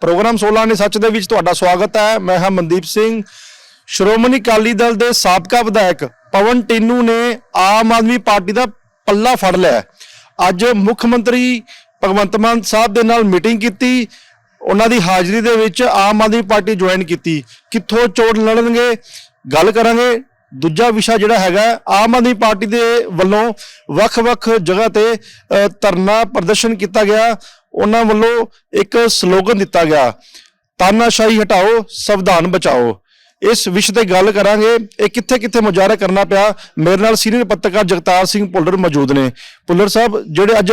Programme 16 ਨੇ ਸੱਚ ਦੇ ਵਿੱਚ ਤੁਹਾਡਾ ਸਵਾਗਤ ਹੈ। ਮੈਂ ਹਾਂ ਮਨਦੀਪ ਸਿੰਘ। ਸ਼੍ਰੋਮਣੀ ਅਕਾਲੀ ਦਲ ਦੇ ਸਾਬਕਾ ਵਿਧਾਇਕ ਪਵਨ ਟਿੰਨੂ ਨੇ ਆਮ ਆਦਮੀ ਪਾਰਟੀ ਦਾ ਪੱਲਾ ਫੜ ਲਿਆ। ਅੱਜ ਮੁੱਖ ਮੰਤਰੀ ਭਗਵੰਤ ਮਾਨ ਸਾਹਿਬ ਦੇ ਨਾਲ ਮੀਟਿੰਗ ਕੀਤੀ। ਉਹਨਾਂ ਦੀ ਹਾਜ਼ਰੀ ਦੇ ਵਿੱਚ ਆਮ ਆਦਮੀ ਪਾਰਟੀ ਜੁਆਇਨ ਕੀਤੀ। ਕਿੱਥੋਂ ਚੋਣ ਲੜਨਗੇ? ਗੱਲ ਕਰਾਂਗੇ। ਦੂਜਾ ਵਿਸ਼ਾ ਜਿਹੜਾ ਹੈਗਾ, ਆਮ ਆਦਮੀ ਪਾਰਟੀ ਦੇ ਵੱਲੋਂ ਵੱਖ-ਵੱਖ ਜਗ੍ਹਾ ਤੇ ਧਰਨਾ ਪ੍ਰਦਰਸ਼ਨ ਕੀਤਾ ਗਿਆ। ਉਹਨਾਂ ਵੱਲੋਂ ਇੱਕ ਸਲੋਗਨ ਦਿੱਤਾ ਗਿਆ, ਤਾਨਾਸ਼ਾਹੀ ਹਟਾਓ, ਸੰਵਿਧਾਨ ਬਚਾਓ। ਇਸ ਵਿਸ਼ੇ ਤੇ ਗੱਲ ਕਰਾਂਗੇ, ਇਹ ਕਿੱਥੇ ਕਿੱਥੇ ਮੁਜ਼ਾਹਰਾ ਕਰਨਾ ਪਿਆ? ਮੇਰੇ ਨਾਲ ਸੀਨੀਅਰ ਪੱਤਰਕਾਰ ਜਗਤਾਰ ਸਿੰਘ ਭੁੱਲਰ ਮੌਜੂਦ ਨੇ। ਭੁੱਲਰ ਸਾਹਿਬ, ਜਿਹੜੇ ਅੱਜ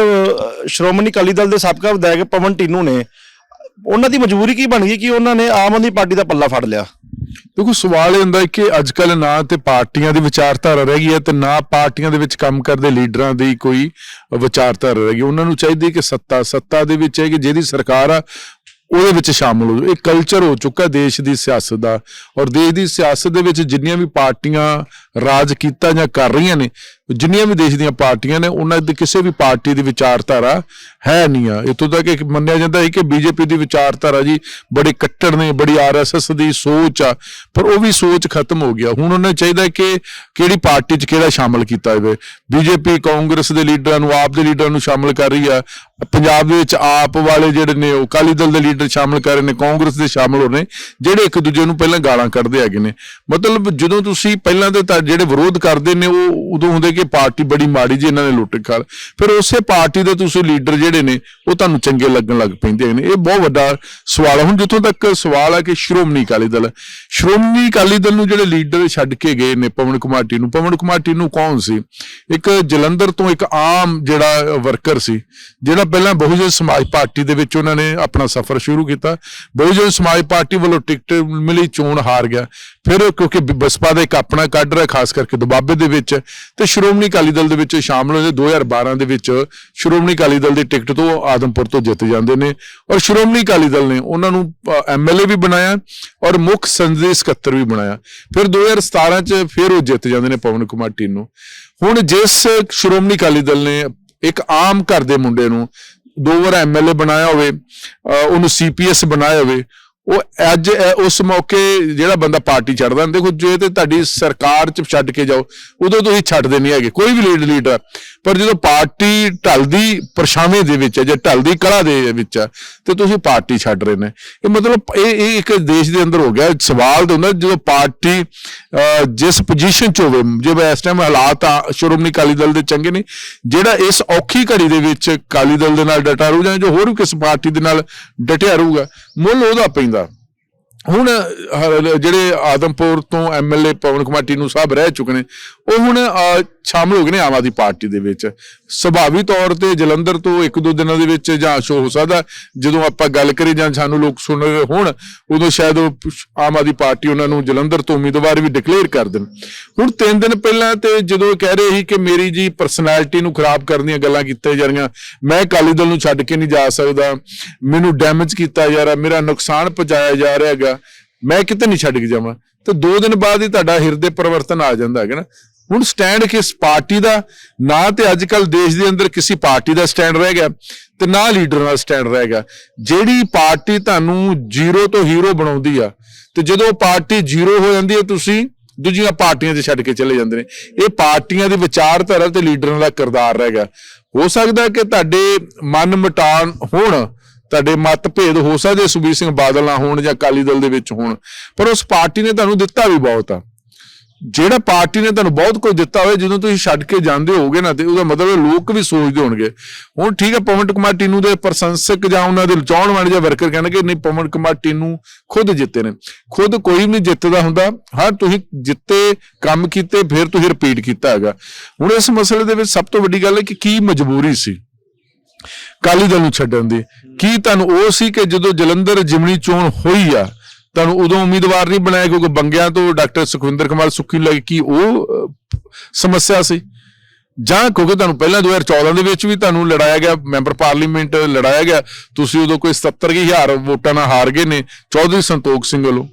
ਸ਼੍ਰੋਮਣੀ ਅਕਾਲੀ ਦਲ ਦੇ ਸਾਬਕਾ ਵਿਧਾਇਕ ਪਵਨ ਟੀਨੂ ਨੇ, ਉਹਨਾਂ ਦੀ ਮਜਬੂਰੀ ਕੀ ਬਣ ਗਈ ਕਿ ਉਹਨਾਂ ਨੇ ਆਮ ਆਦਮੀ ਪਾਰਟੀ ਦਾ ਪੱਲਾ ਫੜ ਲਿਆ? ਦੇਖੋ, ਸਵਾਲ ਇਹ ਹੁੰਦਾ ਹੈ ਕਿ ਅੱਜ ਕੱਲ ਨਾ ਤੇ ਪਾਰਟੀਆਂ ਦੀ ਵਿਚਾਰਧਾਰਾ ਰਹਿ ਗਈ ਹੈ ਤੇ ਨਾ ਪਾਰਟੀਆਂ ਦੇ ਵਿੱਚ ਕੰਮ ਕਰਦੇ ਲੀਡਰਾਂ ਦੀ ਕੋਈ ਵਿਚਾਰਧਾਰਾ ਰਹਿ ਗਈ। ਉਹਨਾਂ ਨੂੰ ਚਾਹੀਦੀ ਕਿ ਸੱਤਾ ਸੱਤਾ ਦੇ ਵਿੱਚ ਹੈ ਕਿ ਜਿਹਦੀ ਸਰਕਾਰ ਆ, ਉਹਦੇ ਵਿੱਚ ਸ਼ਾਮਲ ਹੋ ਇਹ ਕਲਚਰ ਹੋ ਚੁੱਕਾ ਦੇਸ਼ ਦੀ ਸਿਆਸਤ ਦਾ। ਔਰ ਦੇਸ਼ ਦੀ ਸਿਆਸਤ ਦੇ ਵਿੱਚ ਜਿੰਨੀਆਂ ਵੀ ਪਾਰਟੀਆਂ ਰਾਜ ਕੀਤਾ ਜਾਂ ਕਰ ਰਹੀਆਂ ਨੇ, ਜਿੰਨੀਆਂ ਵੀ ਦੇਸ਼ ਦੀਆਂ ਪਾਰਟੀਆਂ ਨੇ, ਉਹਨਾਂ ਦੀ ਕਿਸੇ ਵੀ ਪਾਰਟੀ ਦੀ ਵਿਚਾਰਧਾਰਾ ਹੈ ਨਹੀਂ ਆ। ਇਤੋਂ ਤੱਕ ਕਿ ਮੰਨਿਆ ਜਾਂਦਾ ਹੈ ਕਿ ਬੀਜੇਪੀ ਦੀ ਵਿਚਾਰਧਾਰਾ ਜੀ ਬੜੇ ਕੱਟੜ ਨੇ, ਬੜੀ ਆਰਐਸਐਸ ਦੀ ਸੋਚ ਆ, ਪਰ ਉਹ ਵੀ ਸੋਚ ਖਤਮ ਹੋ ਗਿਆ। ਹੁਣ ਉਹਨੇ ਚਾਹੀਦਾ ਕਿ ਕਿਹੜੀ ਪਾਰਟੀ 'ਚ ਕਿਹੜਾ ਸ਼ਾਮਲ ਕੀਤਾ ਜਾਵੇ। ਬੀਜੇਪੀ ਕਾਂਗਰਸ ਦੇ ਲੀਡਰਾਂ ਨੂੰ, ਆਪ ਦੇ ਲੀਡਰਾਂ ਨੂੰ ਸ਼ਾਮਲ ਕਰ ਰਹੀ ਆ। ਪੰਜਾਬ ਦੇ ਵਿੱਚ ਆਪ ਵਾਲੇ ਜਿਹੜੇ ਨੇ, ਉਹ ਅਕਾਲੀ ਦਲ ਦੇ ਲੀਡਰ ਸ਼ਾਮਲ ਕਰ ਰਹੇ ਨੇ, ਕਾਂਗਰਸ ਦੇ ਸ਼ਾਮਲ ਹੋ ਰਹੇ ਨੇ, ਜਿਹੜੇ ਇੱਕ ਦੂਜੇ ਨੂੰ ਪਹਿਲਾਂ ਗਾਲਾਂ ਕੱਢਦੇ ਹੈਗੇ ਨੇ। ਮਤਲਬ ਜਦੋਂ ਤੁਸੀਂ ਪਹਿਲਾਂ ਤੇ ਤਾਂ ਜਿਹੜੇ ਵਿਰੋਧ ਕਰਦੇ ਨੇ, ਉਹ ਉਦੋਂ ਹੁੰਦੇ ਕਿ ਪਾਰਟੀ ਬੜੀ ਮਾੜੀ ਜੀ ਇਹਨਾਂ ਨੇ ਲੁੱਟ ਖਾ ਫਿਰ ਉਸੇ ਪਾਰਟੀ ਦੇ ਤੁਸੀਂ ਲੀਡਰ ਜਿਹੜੇ ਨੇ, ਉਹ ਤੁਹਾਨੂੰ ਚੰਗੇ ਲੱਗਣ ਲੱਗ ਪੈਂਦੇ ਨੇ। ਇਹ ਬਹੁਤ ਵੱਡਾ ਸਵਾਲ ਹੁਣ ਜਿੱਥੋਂ ਤੱਕ ਸਵਾਲ ਹੈ ਕਿ ਸ਼੍ਰੋਮਣੀ ਅਕਾਲੀ ਦਲ ਸ਼੍ਰੋਮਣੀ ਅਕਾਲੀ ਦਲ ਨੂੰ ਜਿਹੜੇ ਲੀਡਰ ਛੱਡ ਕੇ ਗਏ ਨੇ ਪਵਨ ਕੁਮਾਰਟੀ ਨੂੰ ਪਵਨ ਕੁਮਾਰਟੀ ਨੂੰ ਕੌਣ ਸੀ? ਇੱਕ ਜਲੰਧਰ ਤੋਂ ਇੱਕ ਆਮ ਜਿਹੜਾ ਵਰਕਰ ਸੀ, ਜਿਹੜਾ ਪਹਿਲਾਂ ਬਹੁਜਨ ਸਮਾਜ ਪਾਰਟੀ ਦੇ ਵਿੱਚ ਉਹਨਾਂ ਨੇ ਆਪਣਾ ਸਫ਼ਰ ਸ਼ੁਰੂ ਕੀਤਾ। ਬਹੁਜਨ ਸਮਾਜ ਪਾਰਟੀ ਵੱਲੋਂ ਟਿਕਟ ਮਿਲੀ, ਚੋਣ ਹਾਰ ਗਿਆ। ਫਿਰ ਕਿਉਂਕਿ ਬਸਪਾ ਦਾ ਇੱਕ ਆਪਣਾ ਕੱਢ ਰਿਹਾ ਖਾਸ ਕਰਕੇ ਦੁਬਾਬੇ ਦੇ ਵਿੱਚ। ਤੇ ਸ਼੍ਰੋਮਣੀ ਅਕਾਲੀ ਦਲ ਦੇ ਵਿੱਚ ਸ਼ਾਮਲ ਹੋਏ 2012 ਦੇ ਵਿੱਚ ਸ਼੍ਰੋਮਣੀ ਅਕਾਲੀ ਦਲ ਦੀ ਟਿਕਟ ਤੋਂ ਆਦਮਪੁਰ ਤੋਂ ਜਿੱਤ ਜਾਂਦੇ ਨੇ। ਔਰ ਸ਼੍ਰੋਮਣੀ ਅਕਾਲੀ ਦਲ ਨੇ ਉਹਨਾਂ ਨੂੰ ਐਮਐਲਏ ਵੀ ਬਣਾਇਆ ਔਰ ਮੁੱਖ ਸੰਸਦੀ ਸਕੱਤਰ ਵੀ ਬਣਾਇਆ। ਫਿਰ 2017 ਚ ਫਿਰ ਉਹ ਜਿੱਤ ਜਾਂਦੇ ਨੇ ਪਵਨ ਕੁਮਾਰ ਟੀਨੂ। ਹੁਣ ਜਿਸ ਸ਼੍ਰੋਮਣੀ ਅਕਾਲੀ ਦਲ ਨੇ ਇੱਕ ਆਮ ਘਰ ਦੇ ਮੁੰਡੇ ਨੂੰ ਦੋ ਵਾਰ ਐਮਐਲਏ ਬਣਾਇਆ ਹੋਵੇ ਅਹ ਉਹਨੂੰ ਸੀਪੀਐਸ ਬਣਾਇਆ ਹੋਵੇ ਉਹ ਅੱਜ ਉਸ ਮੌਕੇ ਜਿਹੜਾ ਬੰਦਾ ਪਾਰਟੀ ਛੱਡਦਾ ਦੇਖੋ ਜੇ ਤੇ ਤੁਹਾਡੀ ਸਰਕਾਰ ਚ ਛੱਡ ਕੇ ਜਾਓ ਉਦੋਂ ਤੁਸੀਂ ਛੱਡਦੇ ਨਹੀਂ ਹੈਗੇ ਕੋਈ ਵੀ ਲੀਡ ਲੀਡਰ ਪਰ ਜਦੋਂ ਪਾਰਟੀ ਢਲਦੀ ਪਰਛਾਵੇਂ ਦੇ ਵਿੱਚ ਹੈ ਜਾਂ ਢਲਦੀ ਕਲਾ ਦੇ ਵਿੱਚ ਹੈ ਤੇ ਤੁਸੀਂ ਪਾਰਟੀ ਛੱਡ ਰਹੇ ਨੇ। ਇਹ ਮਤਲਬ ਇਹ ਇਹ ਇੱਕ ਦੇਸ਼ ਦੇ ਅੰਦਰ ਹੋ ਗਿਆ ਸਵਾਲ ਤਾਂ ਹੁੰਦਾ ਜਦੋਂ ਪਾਰਟੀ ਅਹ, ਜਿਸ ਪੋਜੀਸ਼ਨ 'ਚ ਹੋਵੇ ਜਿਵੇਂ ਇਸ ਟਾਈਮ ਹਾਲਾਤ ਆ ਸ਼੍ਰੋਮਣੀ ਅਕਾਲੀ ਦਲ ਦੇ ਚੰਗੇ ਨੇ ਜਿਹੜਾ ਇਸ ਔਖੀ ਘੜੀ ਦੇ ਵਿੱਚ ਅਕਾਲੀ ਦਲ ਦੇ ਨਾਲ ਡਟਾ ਰਹੂ ਜਾਂ ਜੋ ਹੋਰ ਵੀ ਕਿਸੇ ਪਾਰਟੀ ਦੇ ਨਾਲ ਡਟਿਆ ਰਹੂਗਾ ਮੁੱਲ ਉਹਦਾ ਪੈਂਦਾ ਹੁਣ ਜਿਹੜੇ ਆਦਮਪੁਰ ਤੋਂ ਐਮਐਲਏ ਪਵਨ ਕੁਮਾਰ ਟੀਨੂ ਸਾਹਿਬ ਰਹਿ ਚੁੱਕੇ ਨੇ ਉਹ ਹੁਣ ਅਹ, ਸ਼ਾਮਲ ਹੋ ਗਏ ਨੇ ਆਮ ਆਦਮੀ ਪਾਰਟੀ ਦੇ ਵਿੱਚ। ਸੁਭਾਵੀ ਤੌਰ ਤੇ ਜਲੰਧਰ ਤੋਂ ਇੱਕ ਦੋ ਦਿਨਾਂ ਦੇ ਵਿੱਚ ਜਾਂ ਸ਼ੋ ਹੋ ਸਕਦਾ ਜਦੋਂ ਆਪਾਂ ਗੱਲ ਕਰੀ ਜਾਂ ਸਾਨੂੰ ਲੋਕ ਸੁਣ ਰਹੇ ਹੋਣ ਉਦੋਂ ਸ਼ਾਇਦ ਉਹ ਆਮ ਆਦਮੀ ਪਾਰਟੀ ਉਹਨਾਂ ਨੂੰ ਜਲੰਧਰ ਤੋਂ ਉਮੀਦਵਾਰ ਵੀ ਡਿਕਲੇਅਰ ਕਰ ਦੇਣ। ਹੁਣ ਤਿੰਨ ਦਿਨ ਪਹਿਲਾਂ ਤੇ ਜਦੋਂ ਇਹ ਕਹਿ ਰਹੇ ਸੀ ਕਿ ਮੇਰੀ ਜੀ ਪਰਸਨੈਲਿਟੀ ਨੂੰ ਖਰਾਬ ਕਰਨ ਦੀਆਂ ਗੱਲਾਂ ਕੀਤੀਆਂ ਜਾ ਰਹੀਆਂ ਮੈਂ ਅਕਾਲੀ ਦਲ ਨੂੰ ਛੱਡ ਕੇ ਨਹੀਂ ਜਾ ਸਕਦਾ ਮੈਨੂੰ ਡੈਮੇਜ ਕੀਤਾ ਜਾ ਰਿਹਾ ਮੇਰਾ ਨੁਕਸਾਨ ਪਹੁੰਚਾਇਆ ਜਾ ਰਿਹਾ ਹੈਗਾ ਮੈਂ ਕਿਤੇ ਨਹੀਂ ਛੱਡ ਕੇ ਜਾਵਾਂ। ਤੇ ਦੋ ਦਿਨ ਬਾਅਦ ਹੀ ਤੁਹਾਡਾ ਹਿਰਦੇ ਪਰਿਵਰਤਨ ਆ ਜਾਂਦਾ ਹੈਗਾ ਨਾ। ਹੁਣ ਸਟੈਂਡ ਕਿਸ ਪਾਰਟੀ ਦਾ, ਨਾ ਤੇ ਅੱਜ ਕੱਲ ਦੇਸ਼ ਦੇ ਅੰਦਰ ਕਿਸੇ ਪਾਰਟੀ ਦਾ ਸਟੈਂਡ ਰਹਿ ਗਿਆ ਤੇ ਨਾ ਲੀਡਰ ਦਾ ਸਟੈਂਡ ਰਹਿ ਗਿਆ। ਜਿਹੜੀ ਪਾਰਟੀ ਤੁਹਾਨੂੰ ਜ਼ੀਰੋ ਤੋਂ ਹੀਰੋ ਬਣਾਉਂਦੀ ਆ, ਤੇ ਜਦੋਂ ਪਾਰਟੀ ਜ਼ੀਰੋ ਹੋ ਜਾਂਦੀ ਹੈ ਤੁਸੀਂ ਦੂਜੀਆਂ ਪਾਰਟੀਆਂ 'ਚ ਛੱਡ ਕੇ ਚਲੇ ਜਾਂਦੇ ਨੇ। ਇਹ ਪਾਰਟੀਆਂ ਦੀ ਵਿਚਾਰਧਾਰਾ ਤੇ ਲੀਡਰਾਂ ਦਾ ਕਿਰਦਾਰ ਰਹਿ ਗਿਆ। ਹੋ ਸਕਦਾ ਕਿ ਤੁਹਾਡੇ ਮਨ ਮਟਾਨ ਹੋਣ ਤੁਹਾਡੇ ਮਤਭੇਦ ਹੋ ਸਕਦੇ ਸੁਖਬੀਰ ਸਿੰਘ ਬਾਦਲ ਨਾਲ ਹੋਣ ਜਾਂ ਅਕਾਲੀ ਦਲ ਦੇ ਵਿੱਚ ਹੋਣ, ਪਰ ਉਸ ਪਾਰਟੀ ਨੇ ਤੁਹਾਨੂੰ ਦਿੱਤਾ ਵੀ ਬਹੁਤ ਆ। ਜਿਹੜਾ ਪਾਰਟੀ ਨੇ ਤੁਹਾਨੂੰ ਬਹੁਤ ਕੁਝ ਦਿੱਤਾ ਹੋਵੇ ਜਦੋਂ ਤੁਸੀਂ ਛੱਡ ਕੇ ਜਾਂਦੇ ਹੋਗੇ ਨਾ, ਤੇ ਉਹਦਾ ਮਤਲਬ ਲੋਕ ਵੀ ਸੋਚਦੇ ਹੋਣਗੇ। ਹੁਣ ਠੀਕ ਹੈ ਪਵਨ ਕੁਮਾਰ ਟੀਨੂ ਦੇ ਪ੍ਰਸ਼ੰਸਕ ਜਾਂ ਉਹਨਾਂ ਦੇ ਚਾਹਣ ਵਾਲੇ ਜਾਂ ਵਰਕਰ ਕਹਿਣਗੇ, ਨਹੀਂ, ਪਵਨ ਕੁਮਾਰ ਟੀਨੂ ਖੁਦ ਜਿੱਤੇ ਨੇ। ਖੁਦ ਕੋਈ ਵੀ ਨਹੀਂ ਜਿੱਤਦਾ ਹੁੰਦਾ, ਹਾਂ, ਤੁਸੀਂ ਜਿੱਤੇ, ਕੰਮ ਕੀਤੇ, ਫਿਰ ਤੁਸੀਂ ਰਿਪੀਟ ਕੀਤਾ ਹੈਗਾ। ਹੁਣ ਇਸ ਮਸਲੇ ਦੇ ਵਿੱਚ ਸਭ ਤੋਂ ਵੱਡੀ ਗੱਲ ਹੈ ਕਿ ਕੀ ਮਜਬੂਰੀ ਸੀ? ਕਾਲੀ ਦਲ ਨੂੰ ਛੱਡਣ ਦੀ। ਕੀ ਤੁਹਾਨੂੰ ਉਹ ਸੀ ਕਿ ਜਦੋਂ ਜਲੰਧਰ ਜਿਮਣੀ ਚੋਣ ਹੋਈ ਆ, ਤੁਹਾਨੂੰ ਉਦੋਂ ਉਮੀਦਵਾਰ ਨਹੀਂ ਬਣਾਇਆ ਕਿਉਂਕਿ ਬੰਗਿਆਂ ਤੋਂ ਡਾਕਟਰ ਸੁਖਵਿੰਦਰ ਕਮਾਲ ਸੁੱਖੀ ਲੱਗ ਲੱਗੀ ਕੀ ਉਹ ਸਮੱਸਿਆ ਸੀ? ਜਾਂ ਕਿਉਂਕਿ ਤੁਹਾਨੂੰ ਪਹਿਲਾਂ 2014 ਦੇ ਵਿੱਚ ਵੀ ਤੁਹਾਨੂੰ ਲੜਾਇਆ ਗਿਆ, ਮੈਂਬਰ ਪਾਰਲੀਮੈਂਟ ਲੜਾਇਆ ਗਿਆ, ਤੁਸੀਂ ਉਦੋਂ ਕੋਈ 77000 ਵੋਟਾਂ ਨਾਲ ਹਾਰ ਗਏ ਨੇ। ਚੌਧਰੀ ਸੰਤੋਖ ਸਿੰਘ ਵੱਲੋਂ।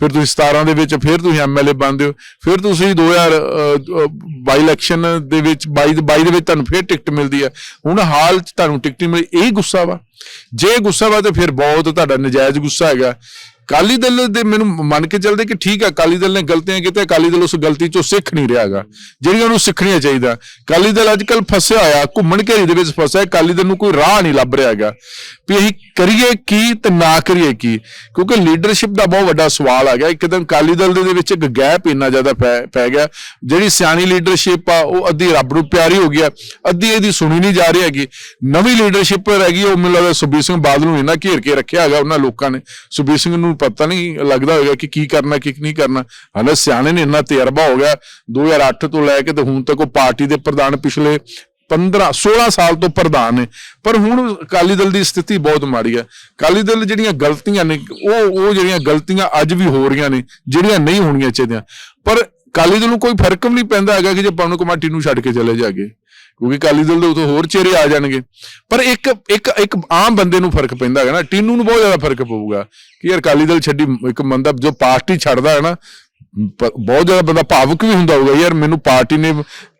ਫਿਰ ਤੁਸੀਂ 17 ਦੇ ਵਿੱਚ, ਫਿਰ ਤੁਸੀਂ ਐਮਐਲਏ ਬਣਦੇ ਹੋ, ਫਿਰ ਤੁਸੀਂ 2022 ਇਲੈਕਸ਼ਨ ਦੇ ਵਿੱਚ 22 22 ਦੇ ਵਿੱਚ ਤੁਹਾਨੂੰ ਫਿਰ ਟਿਕਟ ਮਿਲਦੀ ਹੈ ਹੁਣ ਹਾਲ ਚ ਤੁਹਾਨੂੰ ਟਿਕਟ ਨਹੀਂ ਮਿਲੀ, ਇਹ ਗੁੱਸਾ ਵਾ। ਜੇ ਗੁੱਸਾ ਵਾ ਤਾਂ ਫਿਰ ਬਹੁਤ ਤੁਹਾਡਾ ਨਜਾਇਜ਼ ਗੁੱਸਾ ਹੈਗਾ। ਅਕਾਲੀ ਦਲ ਦੇ ਮੈਨੂੰ ਮੰਨ ਕੇ ਚੱਲਦੇ ਕਿ ਠੀਕ ਹੈ ਅਕਾਲੀ ਦਲ ਨੇ ਗਲਤੀਆਂ ਕੀਤੀਆਂ, ਅਕਾਲੀ ਦਲ ਉਸ ਗਲਤੀ ਚੋਂ ਸਿੱਖ ਨਹੀਂ ਰਿਹਾਗਾ। ਜਿਹੜੀਆਂ ਉਹਨੂੰ ਸਿੱਖਣੀਆਂ ਚਾਹੀਦਾ ਅਕਾਲੀ ਦਲ ਅੱਜ ਕੱਲ ਫਸਿਆ ਹੋਇਆ, ਘੁੰਮਣ ਘੇਰੀ ਦੇ ਵਿੱਚ ਫਸਿਆ, ਅਕਾਲੀ ਦਲ ਨੂੰ ਕੋਈ ਰਾਹ ਨਹੀਂ ਲੱਭ ਰਿਹਾ ਹੈਗਾ। ਵੀ ਅਸੀਂ ਕਰੀਏ ਕੀ ਤੇ ਨਾ ਕਰੀਏ ਕੀ? ਕਿਉਂਕਿ ਲੀਡਰਸ਼ਿਪ ਦਾ ਬਹੁਤ ਵੱਡਾ ਸਵਾਲ ਆ ਗਿਆ। ਇੱਕਦਮ ਅਕਾਲੀ ਦਲ ਦੇ ਵਿੱਚ ਇੱਕ ਗੈਪ ਇੰਨਾ ਜ਼ਿਆਦਾ ਪੈ ਪੈ ਗਿਆ। ਜਿਹੜੀ ਸਿਆਣੀ ਲੀਡਰਸ਼ਿਪ ਆ, ਉਹ ਅੱਧੀ ਰੱਬ ਨੂੰ ਪਿਆਰੀ ਹੋ ਗਿਆ ਅੱਧੀ ਇਹਦੀ ਸੁਣੀ ਨਹੀਂ ਜਾ ਰਹੀ ਹੈਗੀ। ਨਵੀਂ ਲੀਡਰਸ਼ਿਪ ਰਹਿ ਗਈ ਉਹ ਮੈਨੂੰ ਲੱਗਦਾ ਸੁਖਬੀਰ ਸਿੰਘ ਬਾਦਲ ਨੂੰ ਇਹਨਾਂ ਘੇਰ ਕੇ ਰੱਖਿਆ ਹੈਗਾ ਉਹਨਾਂ ਲੋਕਾਂ ਨੇ। ਸੁਖਬੀਰ ਸਿੰਘ ਨੂੰ ਪਤਾ ਨਹੀਂ ਲੱਗਦਾ ਹੋਵੇਗਾ ਕਿ ਕੀ ਕਰਨਾ, ਕੀ ਨਹੀਂ ਕਰਨਾ। ਹਾਲੇ ਸਿਆਣੇ ਨੇ ਇੰਨਾ ਤਜਰਬਾ ਹੋ ਗਿਆ 2008 ਤੋਂ ਲੈ ਕੇ ਤੇ ਹੁਣ ਤੱਕ ਉਹ ਪਾਰਟੀ ਦੇ ਪ੍ਰਧਾਨ ਪਿਛਲੇ 15 16 ਸਾਲ ਤੋਂ ਪ੍ਰਧਾਨ ਨੇ। ਪਰ ਹੁਣ ਅਕਾਲੀ ਦਲ ਦੀ ਸਥਿਤੀ ਬਹੁਤ ਮਾੜੀ ਹੈ। ਅਕਾਲੀ ਦਲ ਜਿਹੜੀਆਂ ਗਲਤੀਆਂ ਨੇ, ਉਹ ਉਹ ਜਿਹੜੀਆਂ ਗਲਤੀਆਂ ਅੱਜ ਵੀ ਹੋ ਰਹੀਆਂ ਨੇ, ਜਿਹੜੀਆਂ ਨਹੀਂ ਹੋਣੀਆਂ ਚਾਹੀਦੀਆਂ। ਪਰ ਅਕਾਲੀ ਦਲ ਨੂੰ ਕੋਈ ਫ਼ਰਕ ਵੀ ਨਹੀਂ ਪੈਂਦਾ ਹੈਗਾ ਕਿ ਜੇ ਪਵਨ ਕੁਮਾਰ ਟੀਨੂ ਛੱਡ ਕੇ ਚਲੇ ਜਾਗੇ। ਕਿਉਂਕਿ ਅਕਾਲੀ ਦਲ ਦੇ ਉਦੋਂ ਹੋਰ ਚਿਹਰੇ ਆ ਜਾਣਗੇ। ਪਰ ਇੱਕ ਇੱਕ ਇੱਕ ਆਮ ਬੰਦੇ ਨੂੰ ਫ਼ਰਕ ਪੈਂਦਾ ਹੈਗਾ ਨਾ। ਟੀਨੂ ਨੂੰ ਬਹੁਤ ਜ਼ਿਆਦਾ ਫ਼ਰਕ ਪਊਗਾ ਕਿ ਯਾਰ ਅਕਾਲੀ ਦਲ ਛੱਡੀ ਇੱਕ ਬੰਦਾ ਜੋ ਪਾਰਟੀ ਛੱਡਦਾ ਹੈ ਨਾ ਬਹੁਤ ਜ਼ਿਆਦਾ ਬੰਦਾ ਭਾਵੁਕ ਵੀ ਹੁੰਦਾ ਹੋਊਗਾ ਯਾਰ ਮੈਨੂੰ ਪਾਰਟੀ ਨੇ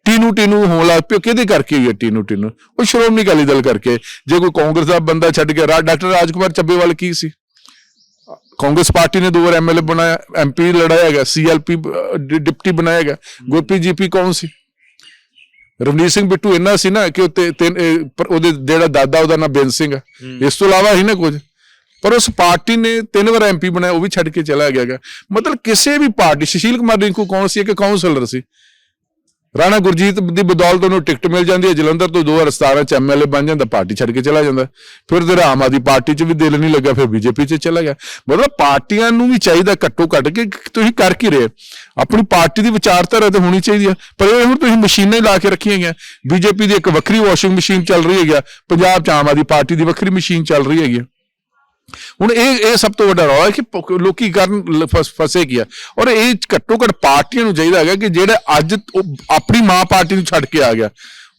ਟੀਨੂ ਟੀਨੂ ਹੋਣ ਲੱਗ ਪਿਆ ਕਿਹਦੇ ਕਰਕੇ ਹੋਈ ਹੈ ਟੀਨੂ ਟੀਨੂ? ਉਹ ਸ਼੍ਰੋਮਣੀ ਅਕਾਲੀ ਦਲ ਕਰਕੇ। ਜੇ ਕੋਈ ਕਾਂਗਰਸ ਦਾ ਬੰਦਾ ਛੱਡ ਕੇ ਰਾ- ਡਾਕਟਰ ਰਾਜਕੁਮਾਰ ਚੱਬੇਵਾਲ ਕੀ ਸੀ? ਕਾਂਗਰਸ ਪਾਰਟੀ ਨੇ ਦੋ ਵਾਰ ਐਮਐਲਏ ਬਣਾਇਆ ਐਮਪੀ ਲੜਾਇਆ ਗਿਆ ਸੀਐਲਪੀ ਡਿਪਟੀ ਬਣਾਇਆ ਗਿਆ ਗੋਪੀ ਜੀਪੀ ਕੌਣ ਸੀ? ਰਵਨੀਤ ਸਿੰਘ ਬਿੱਟੂ ਇੰਨਾ ਸੀ ਨਾ ਕਿ ਉਹ ਤੇ- ਤਿੰਨ ਇਹ ਪਰ ਉਹਦੇ ਜਿਹੜਾ ਦਾਦਾ ਉਹਦਾ ਨਾਮ ਬੇਨ ਸਿੰਘ ਆ। ਇਸ ਤੋਂ ਇਲਾਵਾ ਹੀ ਨਾ ਕੁਝ। ਪਰ ਉਸ ਪਾਰਟੀ ਨੇ ਤਿੰਨ ਵਾਰ ਐਮਪੀ ਬਣਾਇਆ ਉਹ ਵੀ ਛੱਡ ਕੇ ਚਲਾ ਗਿਆ ਗਾ। ਮਤਲਬ ਕਿਸੇ ਵੀ ਪਾਰਟੀ ਸੁਸ਼ੀਲ ਕੁਮਾਰ ਰਿੰਕੂ ਕੌਣ ਸੀ? ਇੱਕ ਕਾਉਂਸਲਰ ਸੀ। ਰਾਣਾ ਗੁਰਜੀਤ ਦੀ ਬਦੌਲਤ ਉਹਨੂੰ ਟਿਕਟ ਮਿਲ ਜਾਂਦੀ ਹੈ ਜਲੰਧਰ ਤੋਂ 2017 ਚ ਐਮਐਲਏ ਬਣ ਜਾਂਦਾ ਪਾਰਟੀ ਛੱਡ ਕੇ ਚਲਾ ਜਾਂਦਾ। ਫਿਰ ਤੇਰਾ ਆਮ ਆਦਮੀ ਪਾਰਟੀ ਚ ਵੀ ਦਿਲ ਨਹੀਂ ਲੱਗਾ ਫਿਰ ਬੀਜੇਪੀ ਚ ਚਲਾ ਗਿਆ। ਮਤਲਬ ਪਾਰਟੀਆਂ ਨੂੰ ਵੀ ਚਾਹੀਦਾ ਘੱਟੋ ਘੱਟ ਕਿ ਤੁਸੀਂ ਕਰ ਕੀ ਰਹੇ ਆਪਣੀ ਪਾਰਟੀ ਦੀ ਵਿਚਾਰਧਾਰਾ ਤੇ ਹੋਣੀ ਚਾਹੀਦੀ ਹੈ ਪਰ ਇਹ ਹੁਣ ਤੁਸੀਂ ਮਸ਼ੀਨਾਂ ਹੀ ਲਾ ਕੇ ਰੱਖੀਆਂ ਗਈਆਂ। ਬੀਜੇਪੀ ਦੀ ਇੱਕ ਵੱਖਰੀ ਵਾਸ਼ਿੰਗ ਮਸ਼ੀਨ ਚੱਲ ਰਹੀ ਹੈਗੀ ਆ, ਪੰਜਾਬ ਚ ਆਮ ਆਦਮੀ ਪਾਰਟੀ ਦੀ ਵੱਖਰੀ ਮਸ਼ੀਨ ਚੱਲ ਰਹੀ ਹੈਗੀ ਆ। ਹੁਣ ਇਹ ਇਹ ਸਭ ਤੋਂ ਵੱਡਾ ਰੌਲਾ ਹੈ ਕਿ ਲੋਕੀ ਕਰਨ ਲ- ਫਸੇ ਕੀ ਆ? ਔਰ ਇਹ ਘੱਟੋ ਘੱਟ ਪਾਰਟੀਆਂ ਨੂੰ ਚਾਹੀਦਾ ਹੈਗਾ ਕਿ ਜਿਹੜਾ ਅੱਜ ਉਹ ਆਪਣੀ ਮਾਂ ਪਾਰਟੀ ਨੂੰ ਛੱਡ ਕੇ ਆ ਗਿਆ।